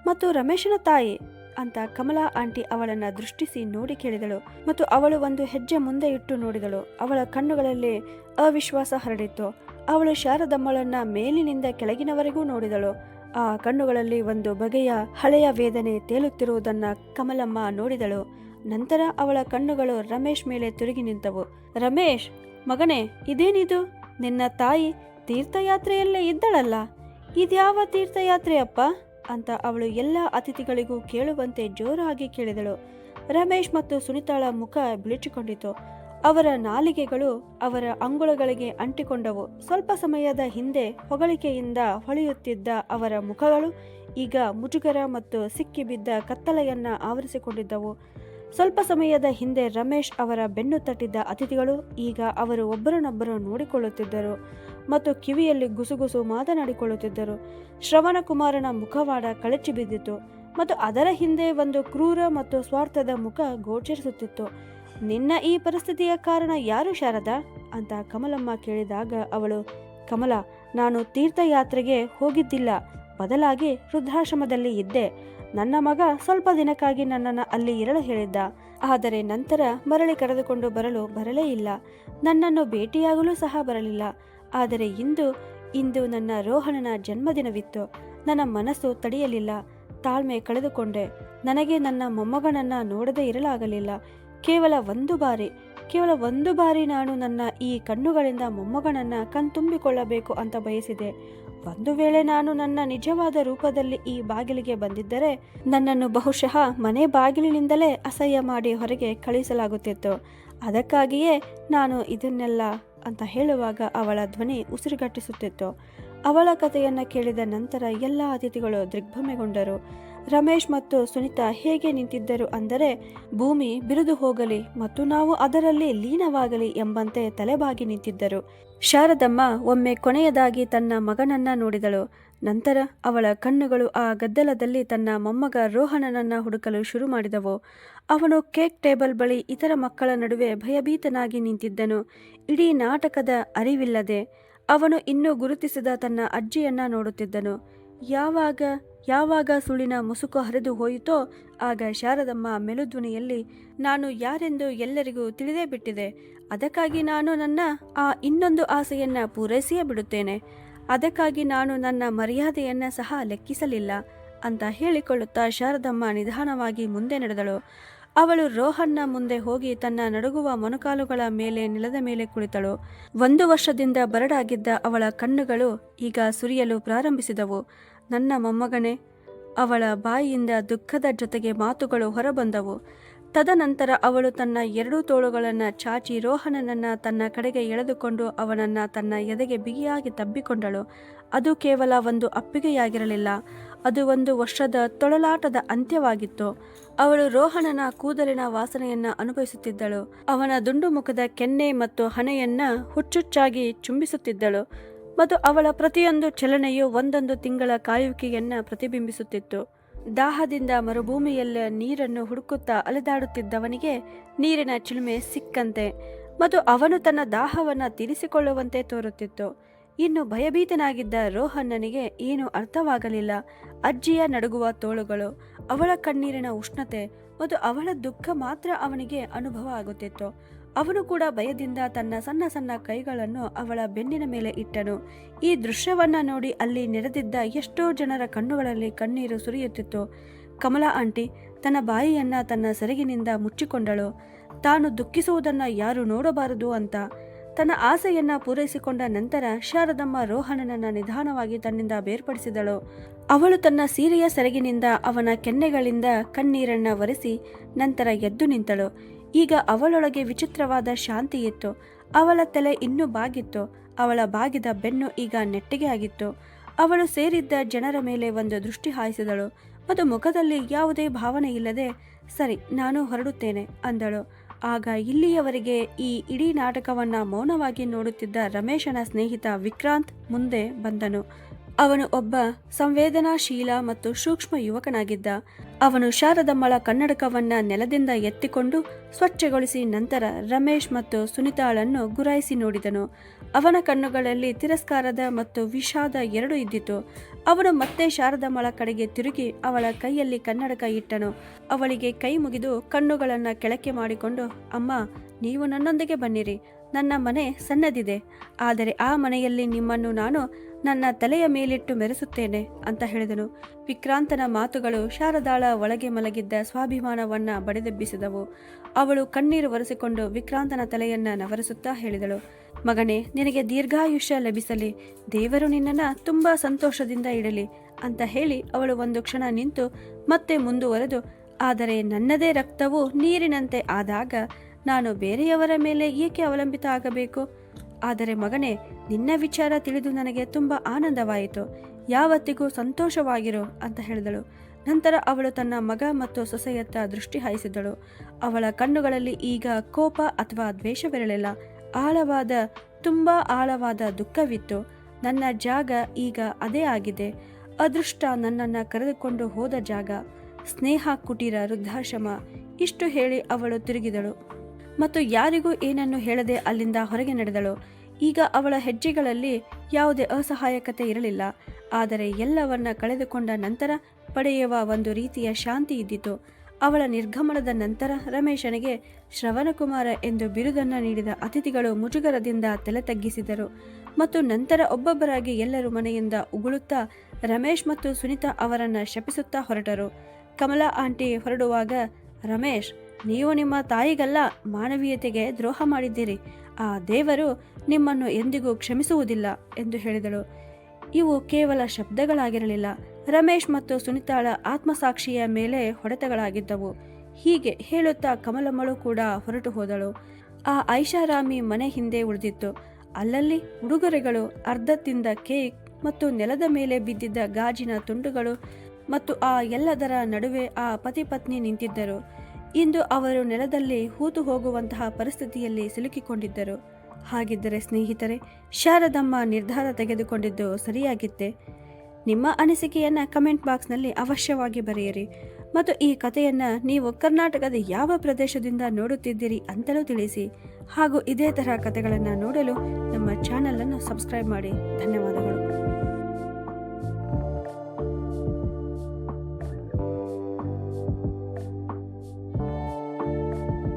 ಮತ್ತು ರಮೇಶನ ತಾಯಿ? ಅಂತ ಕಮಲಾ ಆಂಟಿ ಅವಳನ್ನ ದೃಷ್ಟಿಸಿ ನೋಡಿ ಕೇಳಿದಳು ಮತ್ತು ಅವಳು ಒಂದು ಹೆಜ್ಜೆ ಮುಂದೆ ಇಟ್ಟು ನೋಡಿದಳು. ಅವಳ ಕಣ್ಣುಗಳಲ್ಲಿ ಅವಿಶ್ವಾಸ ಹರಡಿತ್ತು. ಅವಳು ಶಾರದಮ್ಮಳನ್ನ ಮೇಲಿನಿಂದ ಕೆಳಗಿನವರೆಗೂ ನೋಡಿದಳು. ಆ ಕಣ್ಣುಗಳಲ್ಲಿ ಒಂದು ಬಗೆಯ ಹಳೆಯ ವೇದನೆ ತೇಲುತ್ತಿರುವುದನ್ನ ಕಮಲಮ್ಮ ನೋಡಿದಳು. ನಂತರ ಅವಳ ಕಣ್ಣುಗಳು ರಮೇಶ್ ಮೇಲೆ ತಿರುಗಿ ನಿಂತವು. ರಮೇಶ್, ಮಗನೇ, ಇದೇನಿದು? ನಿನ್ನ ತಾಯಿ ತೀರ್ಥಯಾತ್ರೆಯಲ್ಲೇ ಇದ್ದಳಲ್ಲ? ಇದ್ಯಾವ ತೀರ್ಥಯಾತ್ರೆಯಪ್ಪ ಅಂತ ಅವಳು ಎಲ್ಲ ಅತಿಥಿಗಳಿಗೂ ಕೇಳುವಂತೆ ಜೋರಾಗಿ ಕೇಳಿದಳು. ರಮೇಶ್ ಮತ್ತು ಸುನಿತಾಳ ಮುಖ ಬಿಳಿಚಿಕೊಂಡಿತು. ಅವರ ನಾಲಿಗೆಗಳು ಅವರ ಅಂಗುಳಗಳಿಗೆ ಅಂಟಿಕೊಂಡವು. ಸ್ವಲ್ಪ ಸಮಯದ ಹಿಂದೆ ಹೊಗಳಿಕೆಯಿಂದ ಹೊಳೆಯುತ್ತಿದ್ದ ಅವರ ಮುಖಗಳು ಈಗ ಮುಜುಗರ ಮತ್ತು ಸಿಕ್ಕಿಬಿದ್ದ ಕತ್ತಲೆಯನ್ನ ಆವರಿಸಿಕೊಂಡಿದ್ದವು. ಸ್ವಲ್ಪ ಸಮಯದ ಹಿಂದೆ ರಮೇಶ್ ಅವರ ಬೆನ್ನು ತಟ್ಟಿದ್ದ ಅತಿಥಿಗಳು ಈಗ ಅವರು ಒಬ್ಬರನ್ನೊಬ್ಬರು ನೋಡಿಕೊಳ್ಳುತ್ತಿದ್ದರು. ಮತ್ತು ಕಿವಿಯಲ್ಲಿ ಗುಸುಗುಸು ಮಾತನಾಡಿಕೊಳ್ಳುತ್ತಿದ್ದರು. ಶ್ರವಣಕುಮಾರನ ಮುಖವಾಡ ಕಳಚಿ ಬಿದ್ದಿತು ಮತ್ತು ಅದರ ಹಿಂದೆ ಒಂದು ಕ್ರೂರ ಮತ್ತು ಸ್ವಾರ್ಥದ ಮುಖ ಗೋಚರಿಸುತ್ತಿತ್ತು. ನಿನ್ನ ಈ ಪರಿಸ್ಥಿತಿಯ ಕಾರಣ ಯಾರು ಶಾರದ? ಅಂತ ಕಮಲಮ್ಮ ಕೇಳಿದಾಗ ಅವಳು, ಕಮಲ, ನಾನು ತೀರ್ಥಯಾತ್ರೆಗೆ ಹೋಗಿದ್ದಿಲ್ಲ. ಬದಲಾಗಿ ವೃದ್ಧಾಶ್ರಮದಲ್ಲಿ ಇದ್ದೆ. ನನ್ನ ಮಗ ಸ್ವಲ್ಪ ದಿನಕ್ಕಾಗಿ ನನ್ನನ್ನು ಅಲ್ಲಿ ಇರಲು ಹೇಳಿದ್ದ. ಆದರೆ ನಂತರ ಮರಳಿ ಕರೆದುಕೊಂಡು ಬರಲು ಬರಲೇ ಇಲ್ಲ. ನನ್ನನ್ನು ಭೇಟಿಯಾಗಲು ಸಹ ಬರಲಿಲ್ಲ. ಆದರೆ ಇಂದು ಇಂದು ನನ್ನ ರೋಹಣನ ಜನ್ಮದಿನವಿತ್ತು. ನನ್ನ ಮನಸ್ಸು ತಡೆಯಲಿಲ್ಲ. ತಾಳ್ಮೆ ಕಳೆದುಕೊಂಡೆ. ನನಗೆ ನನ್ನ ಮೊಮ್ಮಗನನ್ನ ನೋಡದೇ ಇರಲಾಗಲಿಲ್ಲ. ಕೇವಲ ಒಂದು ಬಾರಿ, ಕೇವಲ ಒಂದು ಬಾರಿ ನಾನು ನನ್ನ ಈ ಕಣ್ಣುಗಳಿಂದ ಮೊಮ್ಮಗನನ್ನ ಕಣ್ತುಂಬಿಕೊಳ್ಳಬೇಕು ಅಂತ ಬಯಸಿದೆ. ಒಂದು ವೇಳೆ ನಾನು ನನ್ನ ನಿಜವಾದ ರೂಪದಲ್ಲಿ ಈ ಬಾಗಿಲಿಗೆ ಬಂದಿದ್ದರೆ, ನನ್ನನ್ನು ಬಹುಶಃ ಮನೆ ಬಾಗಿಲಿನಿಂದಲೇ ಅಸಹ್ಯ ಮಾಡಿ ಹೊರಗೆ ಕಳುಹಿಸಲಾಗುತ್ತಿತ್ತು. ಅದಕ್ಕಾಗಿಯೇ ನಾನು ಇದನ್ನೆಲ್ಲ ಅಂತ ಹೇಳುವಾಗ ಅವಳ ಧ್ವನಿ ಉಸಿರುಗಟ್ಟಿಸುತ್ತಿತ್ತು. ಅವಳ ಕಥೆಯನ್ನು ಕೇಳಿದ ನಂತರ ಎಲ್ಲ ಅತಿಥಿಗಳು ದಿಗ್ಭ್ರಮೆಗೊಂಡರು. ರಮೇಶ್ ಮತ್ತು ಸುನಿತಾ ಹೇಗೆ ನಿಂತಿದ್ದರು ಅಂದರೆ, ಭೂಮಿ ಬಿರುದು ಹೋಗಲಿ ಮತ್ತು ನಾವು ಅದರಲ್ಲಿ ಲೀನವಾಗಲಿ ಎಂಬಂತೆ ತಲೆಬಾಗಿ ನಿಂತಿದ್ದರು. ಶಾರದಮ್ಮ ಒಮ್ಮೆ ಕೊನೆಯದಾಗಿ ತನ್ನ ಮಗನನ್ನ ನೋಡಿದಳು. ನಂತರ ಅವಳ ಕಣ್ಣುಗಳು ಆ ಗದ್ದಲದಲ್ಲಿ ತನ್ನ ಮೊಮ್ಮಗ ರೋಹಣನನ್ನ ಹುಡುಕಲು ಶುರು ಮಾಡಿದವು. ಅವನು ಕೇಕ್ ಟೇಬಲ್ ಬಳಿ ಇತರ ಮಕ್ಕಳ ನಡುವೆ ಭಯಭೀತನಾಗಿ ನಿಂತಿದ್ದನು. ಇಡೀ ನಾಟಕದ ಅರಿವಿಲ್ಲದೆ ಅವನು ಇನ್ನೂ ಗುರುತಿಸಿದ ತನ್ನ ಅಜ್ಜಿಯನ್ನ ನೋಡುತ್ತಿದ್ದನು. ಯಾವಾಗ ಯಾವಾಗ ಸುಳಿನ ಮುಸುಕು ಹರಿದು ಹೋಯಿತೋ ಆಗ ಶಾರದಮ್ಮ ಮೆಲುಧ್ವನಿಯಲ್ಲಿ, ನಾನು ಯಾರೆಂದು ಎಲ್ಲರಿಗೂ ತಿಳಿದೇ ಬಿಟ್ಟಿದೆ. ಅದಕ್ಕಾಗಿ ನಾನು ನನ್ನ ಆ ಇನ್ನೊಂದು ಆಸೆಯನ್ನ ಪೂರೈಸಿಯೇ ಬಿಡುತ್ತೇನೆ. ಅದಕ್ಕಾಗಿ ನಾನು ನನ್ನ ಮರ್ಯಾದೆಯನ್ನ ಸಹ ಲೆಕ್ಕಿಸಲಿಲ್ಲ, ಅಂತ ಹೇಳಿಕೊಳ್ಳುತ್ತಾ ಶಾರದಮ್ಮ ನಿಧಾನವಾಗಿ ಮುಂದೆ ನಡೆದಳು. ಅವಳು ರೋಹನ್ನ ಮುಂದೆ ಹೋಗಿ ತನ್ನ ನಡುಗುವ ಮೊನಕಾಲುಗಳ ಮೇಲೆ ನೆಲದ ಮೇಲೆ ಕುಳಿತಳು. ಒಂದು ವರ್ಷದಿಂದ ಬರಡಾಗಿದ್ದ ಅವಳ ಕಣ್ಣುಗಳು ಈಗ ಸುರಿಯಲು ಪ್ರಾರಂಭಿಸಿದವು. ನನ್ನ ಮೊಮ್ಮಗನೇ, ಅವಳ ಬಾಯಿಯಿಂದ ದುಃಖದ ಜೊತೆಗೆ ಮಾತುಗಳು ಹೊರಬಂದವು. ತದನಂತರ ಅವಳು ತನ್ನ ಎರಡೂ ತೋಳುಗಳನ್ನು ಚಾಚಿ ರೋಹಣನನ್ನು ತನ್ನ ಕಡೆಗೆ ಎಳೆದುಕೊಂಡು ಅವನನ್ನು ತನ್ನ ಎದೆಗೆ ಬಿಗಿಯಾಗಿ ತಬ್ಬಿಕೊಂಡಳು. ಅದು ಕೇವಲ ಒಂದು ಅಪ್ಪಿಗೆಯಾಗಿರಲಿಲ್ಲ. ಅದು ಒಂದು ವರ್ಷದ ತೊಳಲಾಟದ ಅಂತ್ಯವಾಗಿತ್ತು. ಅವಳು ರೋಹಣನ ಕೂದಲಿನ ವಾಸನೆಯನ್ನ ಅನುಭವಿಸುತ್ತಿದ್ದಳು. ಅವನ ದುಂಡು ಮುಖದ ಕೆನ್ನೆ ಮತ್ತು ಹಣೆಯನ್ನ ಹುಚ್ಚುಚ್ಚಾಗಿ ಚುಂಬಿಸುತ್ತಿದ್ದಳು. ಮತ್ತು ಅವಳ ಪ್ರತಿಯೊಂದು ಚಲನೆಯು ಒಂದೊಂದು ತಿಂಗಳ ಕಾಯುವಿಕೆಯನ್ನ ಪ್ರತಿಬಿಂಬಿಸುತ್ತಿತ್ತು. ದಾಹದಿಂದ ಮರುಭೂಮಿಯಲ್ಲಿ ನೀರನ್ನು ಹುಡುಕುತ್ತಾ ಅಲೆದಾಡುತ್ತಿದ್ದವನಿಗೆ ನೀರಿನ ಚಿಲುಮೆ ಸಿಕ್ಕಂತೆ ಮತ್ತು ಅವನು ತನ್ನ ದಾಹವನ್ನು ತೀರಿಸಿಕೊಳ್ಳುವಂತೆ ತೋರುತ್ತಿತ್ತು. ಇನ್ನು ಭಯಭೀತನಾಗಿದ್ದ ರೋಹನ್ನನಿಗೆ ಏನು ಅರ್ಥವಾಗಲಿಲ್ಲ. ಅಜ್ಜಿಯ ನಡುಗುವ ತೋಳುಗಳು, ಅವಳ ಕಣ್ಣೀರಿನ ಉಷ್ಣತೆ ಮತ್ತು ಅವಳ ದುಃಖ ಮಾತ್ರ ಅವನಿಗೆ ಅನುಭವ ಆಗುತ್ತಿತ್ತು. ಅವನು ಕೂಡ ಭಯದಿಂದ ತನ್ನ ಸಣ್ಣ ಸಣ್ಣ ಕೈಗಳನ್ನು ಅವಳ ಬೆನ್ನಿನ ಮೇಲೆ ಇಟ್ಟನು. ಈ ದೃಶ್ಯವನ್ನ ನೋಡಿ ಅಲ್ಲಿ ನೆರೆದಿದ್ದ ಎಷ್ಟೋ ಜನರ ಕಣ್ಣುಗಳಲ್ಲಿ ಕಣ್ಣೀರು ಸುರಿಯುತ್ತಿತ್ತು. ಕಮಲಾ ಆಂಟಿ ತನ್ನ ಬಾಯಿಯನ್ನ ತನ್ನ ಸೆರಗಿನಿಂದ ಮುಚ್ಚಿಕೊಂಡಳು. ತಾನು ದುಃಖಿಸುವುದನ್ನ ಯಾರು ನೋಡಬಾರದು ಅಂತ. ತನ್ನ ಆಸೆಯನ್ನ ಪೂರೈಸಿಕೊಂಡ ನಂತರ ಶಾರದಮ್ಮ ರೋಹಣನನ್ನ ನಿಧಾನವಾಗಿ ತನ್ನಿಂದ ಬೇರ್ಪಡಿಸಿದಳು. ಅವಳು ತನ್ನ ಸೀರೆಯ ಸೆರಗಿನಿಂದ ಅವನ ಕೆನ್ನೆಗಳಿಂದ ಕಣ್ಣೀರನ್ನ ಒರೆಸಿ ನಂತರ ಎದ್ದು ನಿಂತಳು. ಈಗ ಅವಳೊಳಗೆ ವಿಚಿತ್ರವಾದ ಶಾಂತಿಯಿತ್ತು ಅವಳ ತಲೆ ಇನ್ನೂ ಬಾಗಿತ್ತು. ಅವಳ ಬಾಗಿದ ಬೆನ್ನು ಈಗ ನೆಟ್ಟಿಗೆ ಆಗಿತ್ತು. ಅವಳು ಸೇರಿದ್ದ ಜನರ ಮೇಲೆ ಒಂದು ದೃಷ್ಟಿ ಹಾಯಿಸಿದಳು. ಮತ್ತು ಮುಖದಲ್ಲಿ ಯಾವುದೇ ಭಾವನೆ ಇಲ್ಲದೆ ಸರಿ, ನಾನು ಹೊರಡುತ್ತೇನೆ ಅಂದಳು. ಆಗ ಇಲ್ಲಿಯವರೆಗೆ ಈ ಇಡೀ ನಾಟಕವನ್ನು ಮೌನವಾಗಿ ನೋಡುತ್ತಿದ್ದ ರಮೇಶನ ಸ್ನೇಹಿತ ವಿಕ್ರಾಂತ್ ಮುಂದೆ ಬಂದನು. ಅವನು ಒಬ್ಬ ಸಂವೇದನಾಶೀಲ ಮತ್ತು ಸೂಕ್ಷ್ಮ ಯುವಕನಾಗಿದ್ದ. ಅವನು ಶಾರದಮ್ಮಳ ಕನ್ನಡಕವನ್ನ ನೆಲದಿಂದ ಎತ್ತಿಕೊಂಡು ಸ್ವಚ್ಛಗೊಳಿಸಿ ನಂತರ ರಮೇಶ್ ಮತ್ತು ಸುನಿತಾಳನ್ನು ಗುರಾಯಿಸಿ ನೋಡಿದನು. ಅವನ ಕಣ್ಣುಗಳಲ್ಲಿ ತಿರಸ್ಕಾರದ ಮತ್ತು ವಿಷಾದ ಎರಡು ಇದ್ದಿತು. ಅವನು ಮತ್ತೆ ಶಾರದಮ್ಮಳ ಕಡೆಗೆ ತಿರುಗಿ ಅವಳ ಕೈಯಲ್ಲಿ ಕನ್ನಡಕ ಇಟ್ಟನು. ಅವಳಿಗೆ ಕೈ ಮುಗಿದು ಕಣ್ಣುಗಳನ್ನು ಕೆಳಕ್ಕೆ ಮಾಡಿಕೊಂಡು, ಅಮ್ಮ, ನೀವು ನನ್ನೊಂದಿಗೆ ಬನ್ನಿರಿ. ನನ್ನ ಮನೆ ಸಣ್ಣದಿದೆ. ಆದರೆ ಆ ಮನೆಯಲ್ಲಿ ನಿಮ್ಮನ್ನು ನಾನು ನನ್ನ ತಲೆಯ ಮೇಲಿಟ್ಟು ಮೆರೆಸುತ್ತೇನೆ ಅಂತ ಹೇಳಿದನು. ವಿಕ್ರಾಂತನ ಮಾತುಗಳು ಶಾರದಾಳ ಒಳಗೆ ಮಲಗಿದ್ದ ಸ್ವಾಭಿಮಾನವನ್ನ ಬಡಿದೆಬ್ಬಿಸಿದವು. ಅವಳು ಕಣ್ಣೀರು ಒರೆಸಿಕೊಂಡು ವಿಕ್ರಾಂತನ ತಲೆಯನ್ನ ನವರಿಸುತ್ತಾ ಹೇಳಿದಳು, ಮಗನೇ, ನಿನಗೆ ದೀರ್ಘಾಯುಷ್ಯ ಲಭಿಸಲಿ. ದೇವರು ನಿನ್ನನ್ನ ತುಂಬಾ ಸಂತೋಷದಿಂದ ಇಡಲಿ ಅಂತ ಹೇಳಿ ಅವಳು ಒಂದು ಕ್ಷಣ ನಿಂತು ಮತ್ತೆ ಮುಂದುವರೆದು, ಆದರೆ ನನ್ನದೇ ರಕ್ತವು ನೀರಿನಂತೆ ಆದಾಗ ನಾನು ಬೇರೆಯವರ ಮೇಲೆ ಏಕೆ ಅವಲಂಬಿತ ಆಗಬೇಕು? ಆದರೆ ಮಗನೇ, ನಿನ್ನ ವಿಚಾರ ತಿಳಿದು ನನಗೆ ತುಂಬ ಆನಂದವಾಯಿತು. ಯಾವತ್ತಿಗೂ ಸಂತೋಷವಾಗಿರು ಅಂತ ಹೇಳಿದಳು. ನಂತರ ಅವಳು ತನ್ನ ಮಗ ಮತ್ತು ಸೊಸೆಯತ್ತ ದೃಷ್ಟಿ ಹಾಯಿಸಿದಳು. ಅವಳ ಕಣ್ಣುಗಳಲ್ಲಿ ಈಗ ಕೋಪ ಅಥವಾ ದ್ವೇಷವಿರಲಿಲ್ಲ. ಆಳವಾದ, ತುಂಬ ಆಳವಾದ ದುಃಖವಿತ್ತು. ನನ್ನ ಜಾಗ ಈಗ ಅದೇ ಆಗಿದೆ. ಅದೃಷ್ಟ ನನ್ನನ್ನು ಕರೆದುಕೊಂಡು ಹೋದ ಜಾಗ. ಸ್ನೇಹ ಕುಟೀರ ವೃದ್ಧಾಶ್ರಮ. ಇಷ್ಟು ಹೇಳಿ ಅವಳು ತಿರುಗಿದಳು. ಮತ್ತು ಯಾರಿಗೂ ಏನನ್ನು ಹೇಳದೆ ಅಲ್ಲಿಂದ ಹೊರಗೆ ನಡೆದಳು. ಈಗ ಅವಳ ಹೆಜ್ಜೆಗಳಲ್ಲಿ ಯಾವುದೇ ಅಸಹಾಯಕತೆ ಇರಲಿಲ್ಲ. ಆದರೆ ಎಲ್ಲವನ್ನ ಕಳೆದುಕೊಂಡ ನಂತರ ಪಡೆಯುವ ಒಂದು ರೀತಿಯ ಶಾಂತಿ ಇದ್ದಿತು. ಅವಳ ನಿರ್ಗಮನದ ನಂತರ ರಮೇಶನಿಗೆ ಶ್ರವಣಕುಮಾರ ಎಂದು ಬಿರುದನ್ನು ನೀಡಿದ ಅತಿಥಿಗಳು ಮುಜುಗರದಿಂದ ತಲೆ ತಗ್ಗಿಸಿದರು. ಮತ್ತು ನಂತರ ಒಬ್ಬೊಬ್ಬರಾಗಿ ಎಲ್ಲರೂ ಮನೆಯಿಂದ ಉಗುಳುತ್ತಾ ರಮೇಶ್ ಮತ್ತು ಸುನಿತಾ ಅವರನ್ನು ಶಪಿಸುತ್ತಾ ಹೊರಟರು. ಕಮಲಾ ಆಂಟಿ ಹೊರಡುವಾಗ, ರಮೇಶ್ ನೀವು ನಿಮ್ಮ ತಾಯಿಗಲ್ಲ ಮಾನವೀಯತೆಗೆ ದ್ರೋಹ ಮಾಡಿದ್ದೀರಿ. ಆ ದೇವರು ನಿಮ್ಮನ್ನು ಎಂದಿಗೂ ಕ್ಷಮಿಸುವುದಿಲ್ಲ ಎಂದು ಹೇಳಿದಳು. ಇವು ಕೇವಲ ಶಬ್ದಗಳಾಗಿರಲಿಲ್ಲ. ರಮೇಶ್ ಮತ್ತು ಸುನಿತಾಳ ಆತ್ಮಸಾಕ್ಷಿಯ ಮೇಲೆ ಹೊಡೆತಗಳಾಗಿದ್ದವು. ಹೀಗೆ ಹೇಳುತ್ತಾ ಕಮಲಮ್ಮಳು ಕೂಡ ಹೊರಟು ಹೋದಳು. ಆ ಐಷಾರಾಮಿ ಮನೆ ಹಿಂದೆ ಉಳಿದಿತ್ತು. ಅಲ್ಲಲ್ಲಿ ಉಡುಗೊರೆಗಳು ಅರ್ಧ ತಿಂದ ಕೇಕ್ ಮತ್ತು ನೆಲದ ಮೇಲೆ ಬಿದ್ದಿದ್ದ ಗಾಜಿನ ತುಂಡುಗಳು ಮತ್ತು ಆ ಎಲ್ಲದರ ನಡುವೆ ಆ ಪತಿ ಪತ್ನಿ ನಿಂತಿದ್ದರು. ಇಂದು ಅವರು ನೆಲದಲ್ಲಿ ಹೂತು ಹೋಗುವಂತಹ ಪರಿಸ್ಥಿತಿಯಲ್ಲಿ ಸಿಲುಕಿಕೊಂಡಿದ್ದರು. ಹಾಗಿದ್ದರೆ ಸ್ನೇಹಿತರೆ, ಶಾರದಮ್ಮ ನಿರ್ಧಾರ ತೆಗೆದುಕೊಂಡಿದ್ದು ಸರಿಯಾಗಿತ್ತೆ? ನಿಮ್ಮ ಅನಿಸಿಕೆಯನ್ನು ಕಮೆಂಟ್ ಬಾಕ್ಸ್ನಲ್ಲಿ ಅವಶ್ಯವಾಗಿ ಬರೆಯಿರಿ. ಮತ್ತು ಈ ಕಥೆಯನ್ನು ನೀವು ಕರ್ನಾಟಕದ ಯಾವ ಪ್ರದೇಶದಿಂದ ನೋಡುತ್ತಿದ್ದೀರಿ ಅಂತಲೂ ತಿಳಿಸಿ. ಹಾಗೂ ಇದೇ ತರಹ ಕಥೆಗಳನ್ನು ನೋಡಲು ನಮ್ಮ ಚಾನಲನ್ನು ಸಬ್ಸ್ಕ್ರೈಬ್ ಮಾಡಿ. ಧನ್ಯವಾದಗಳು.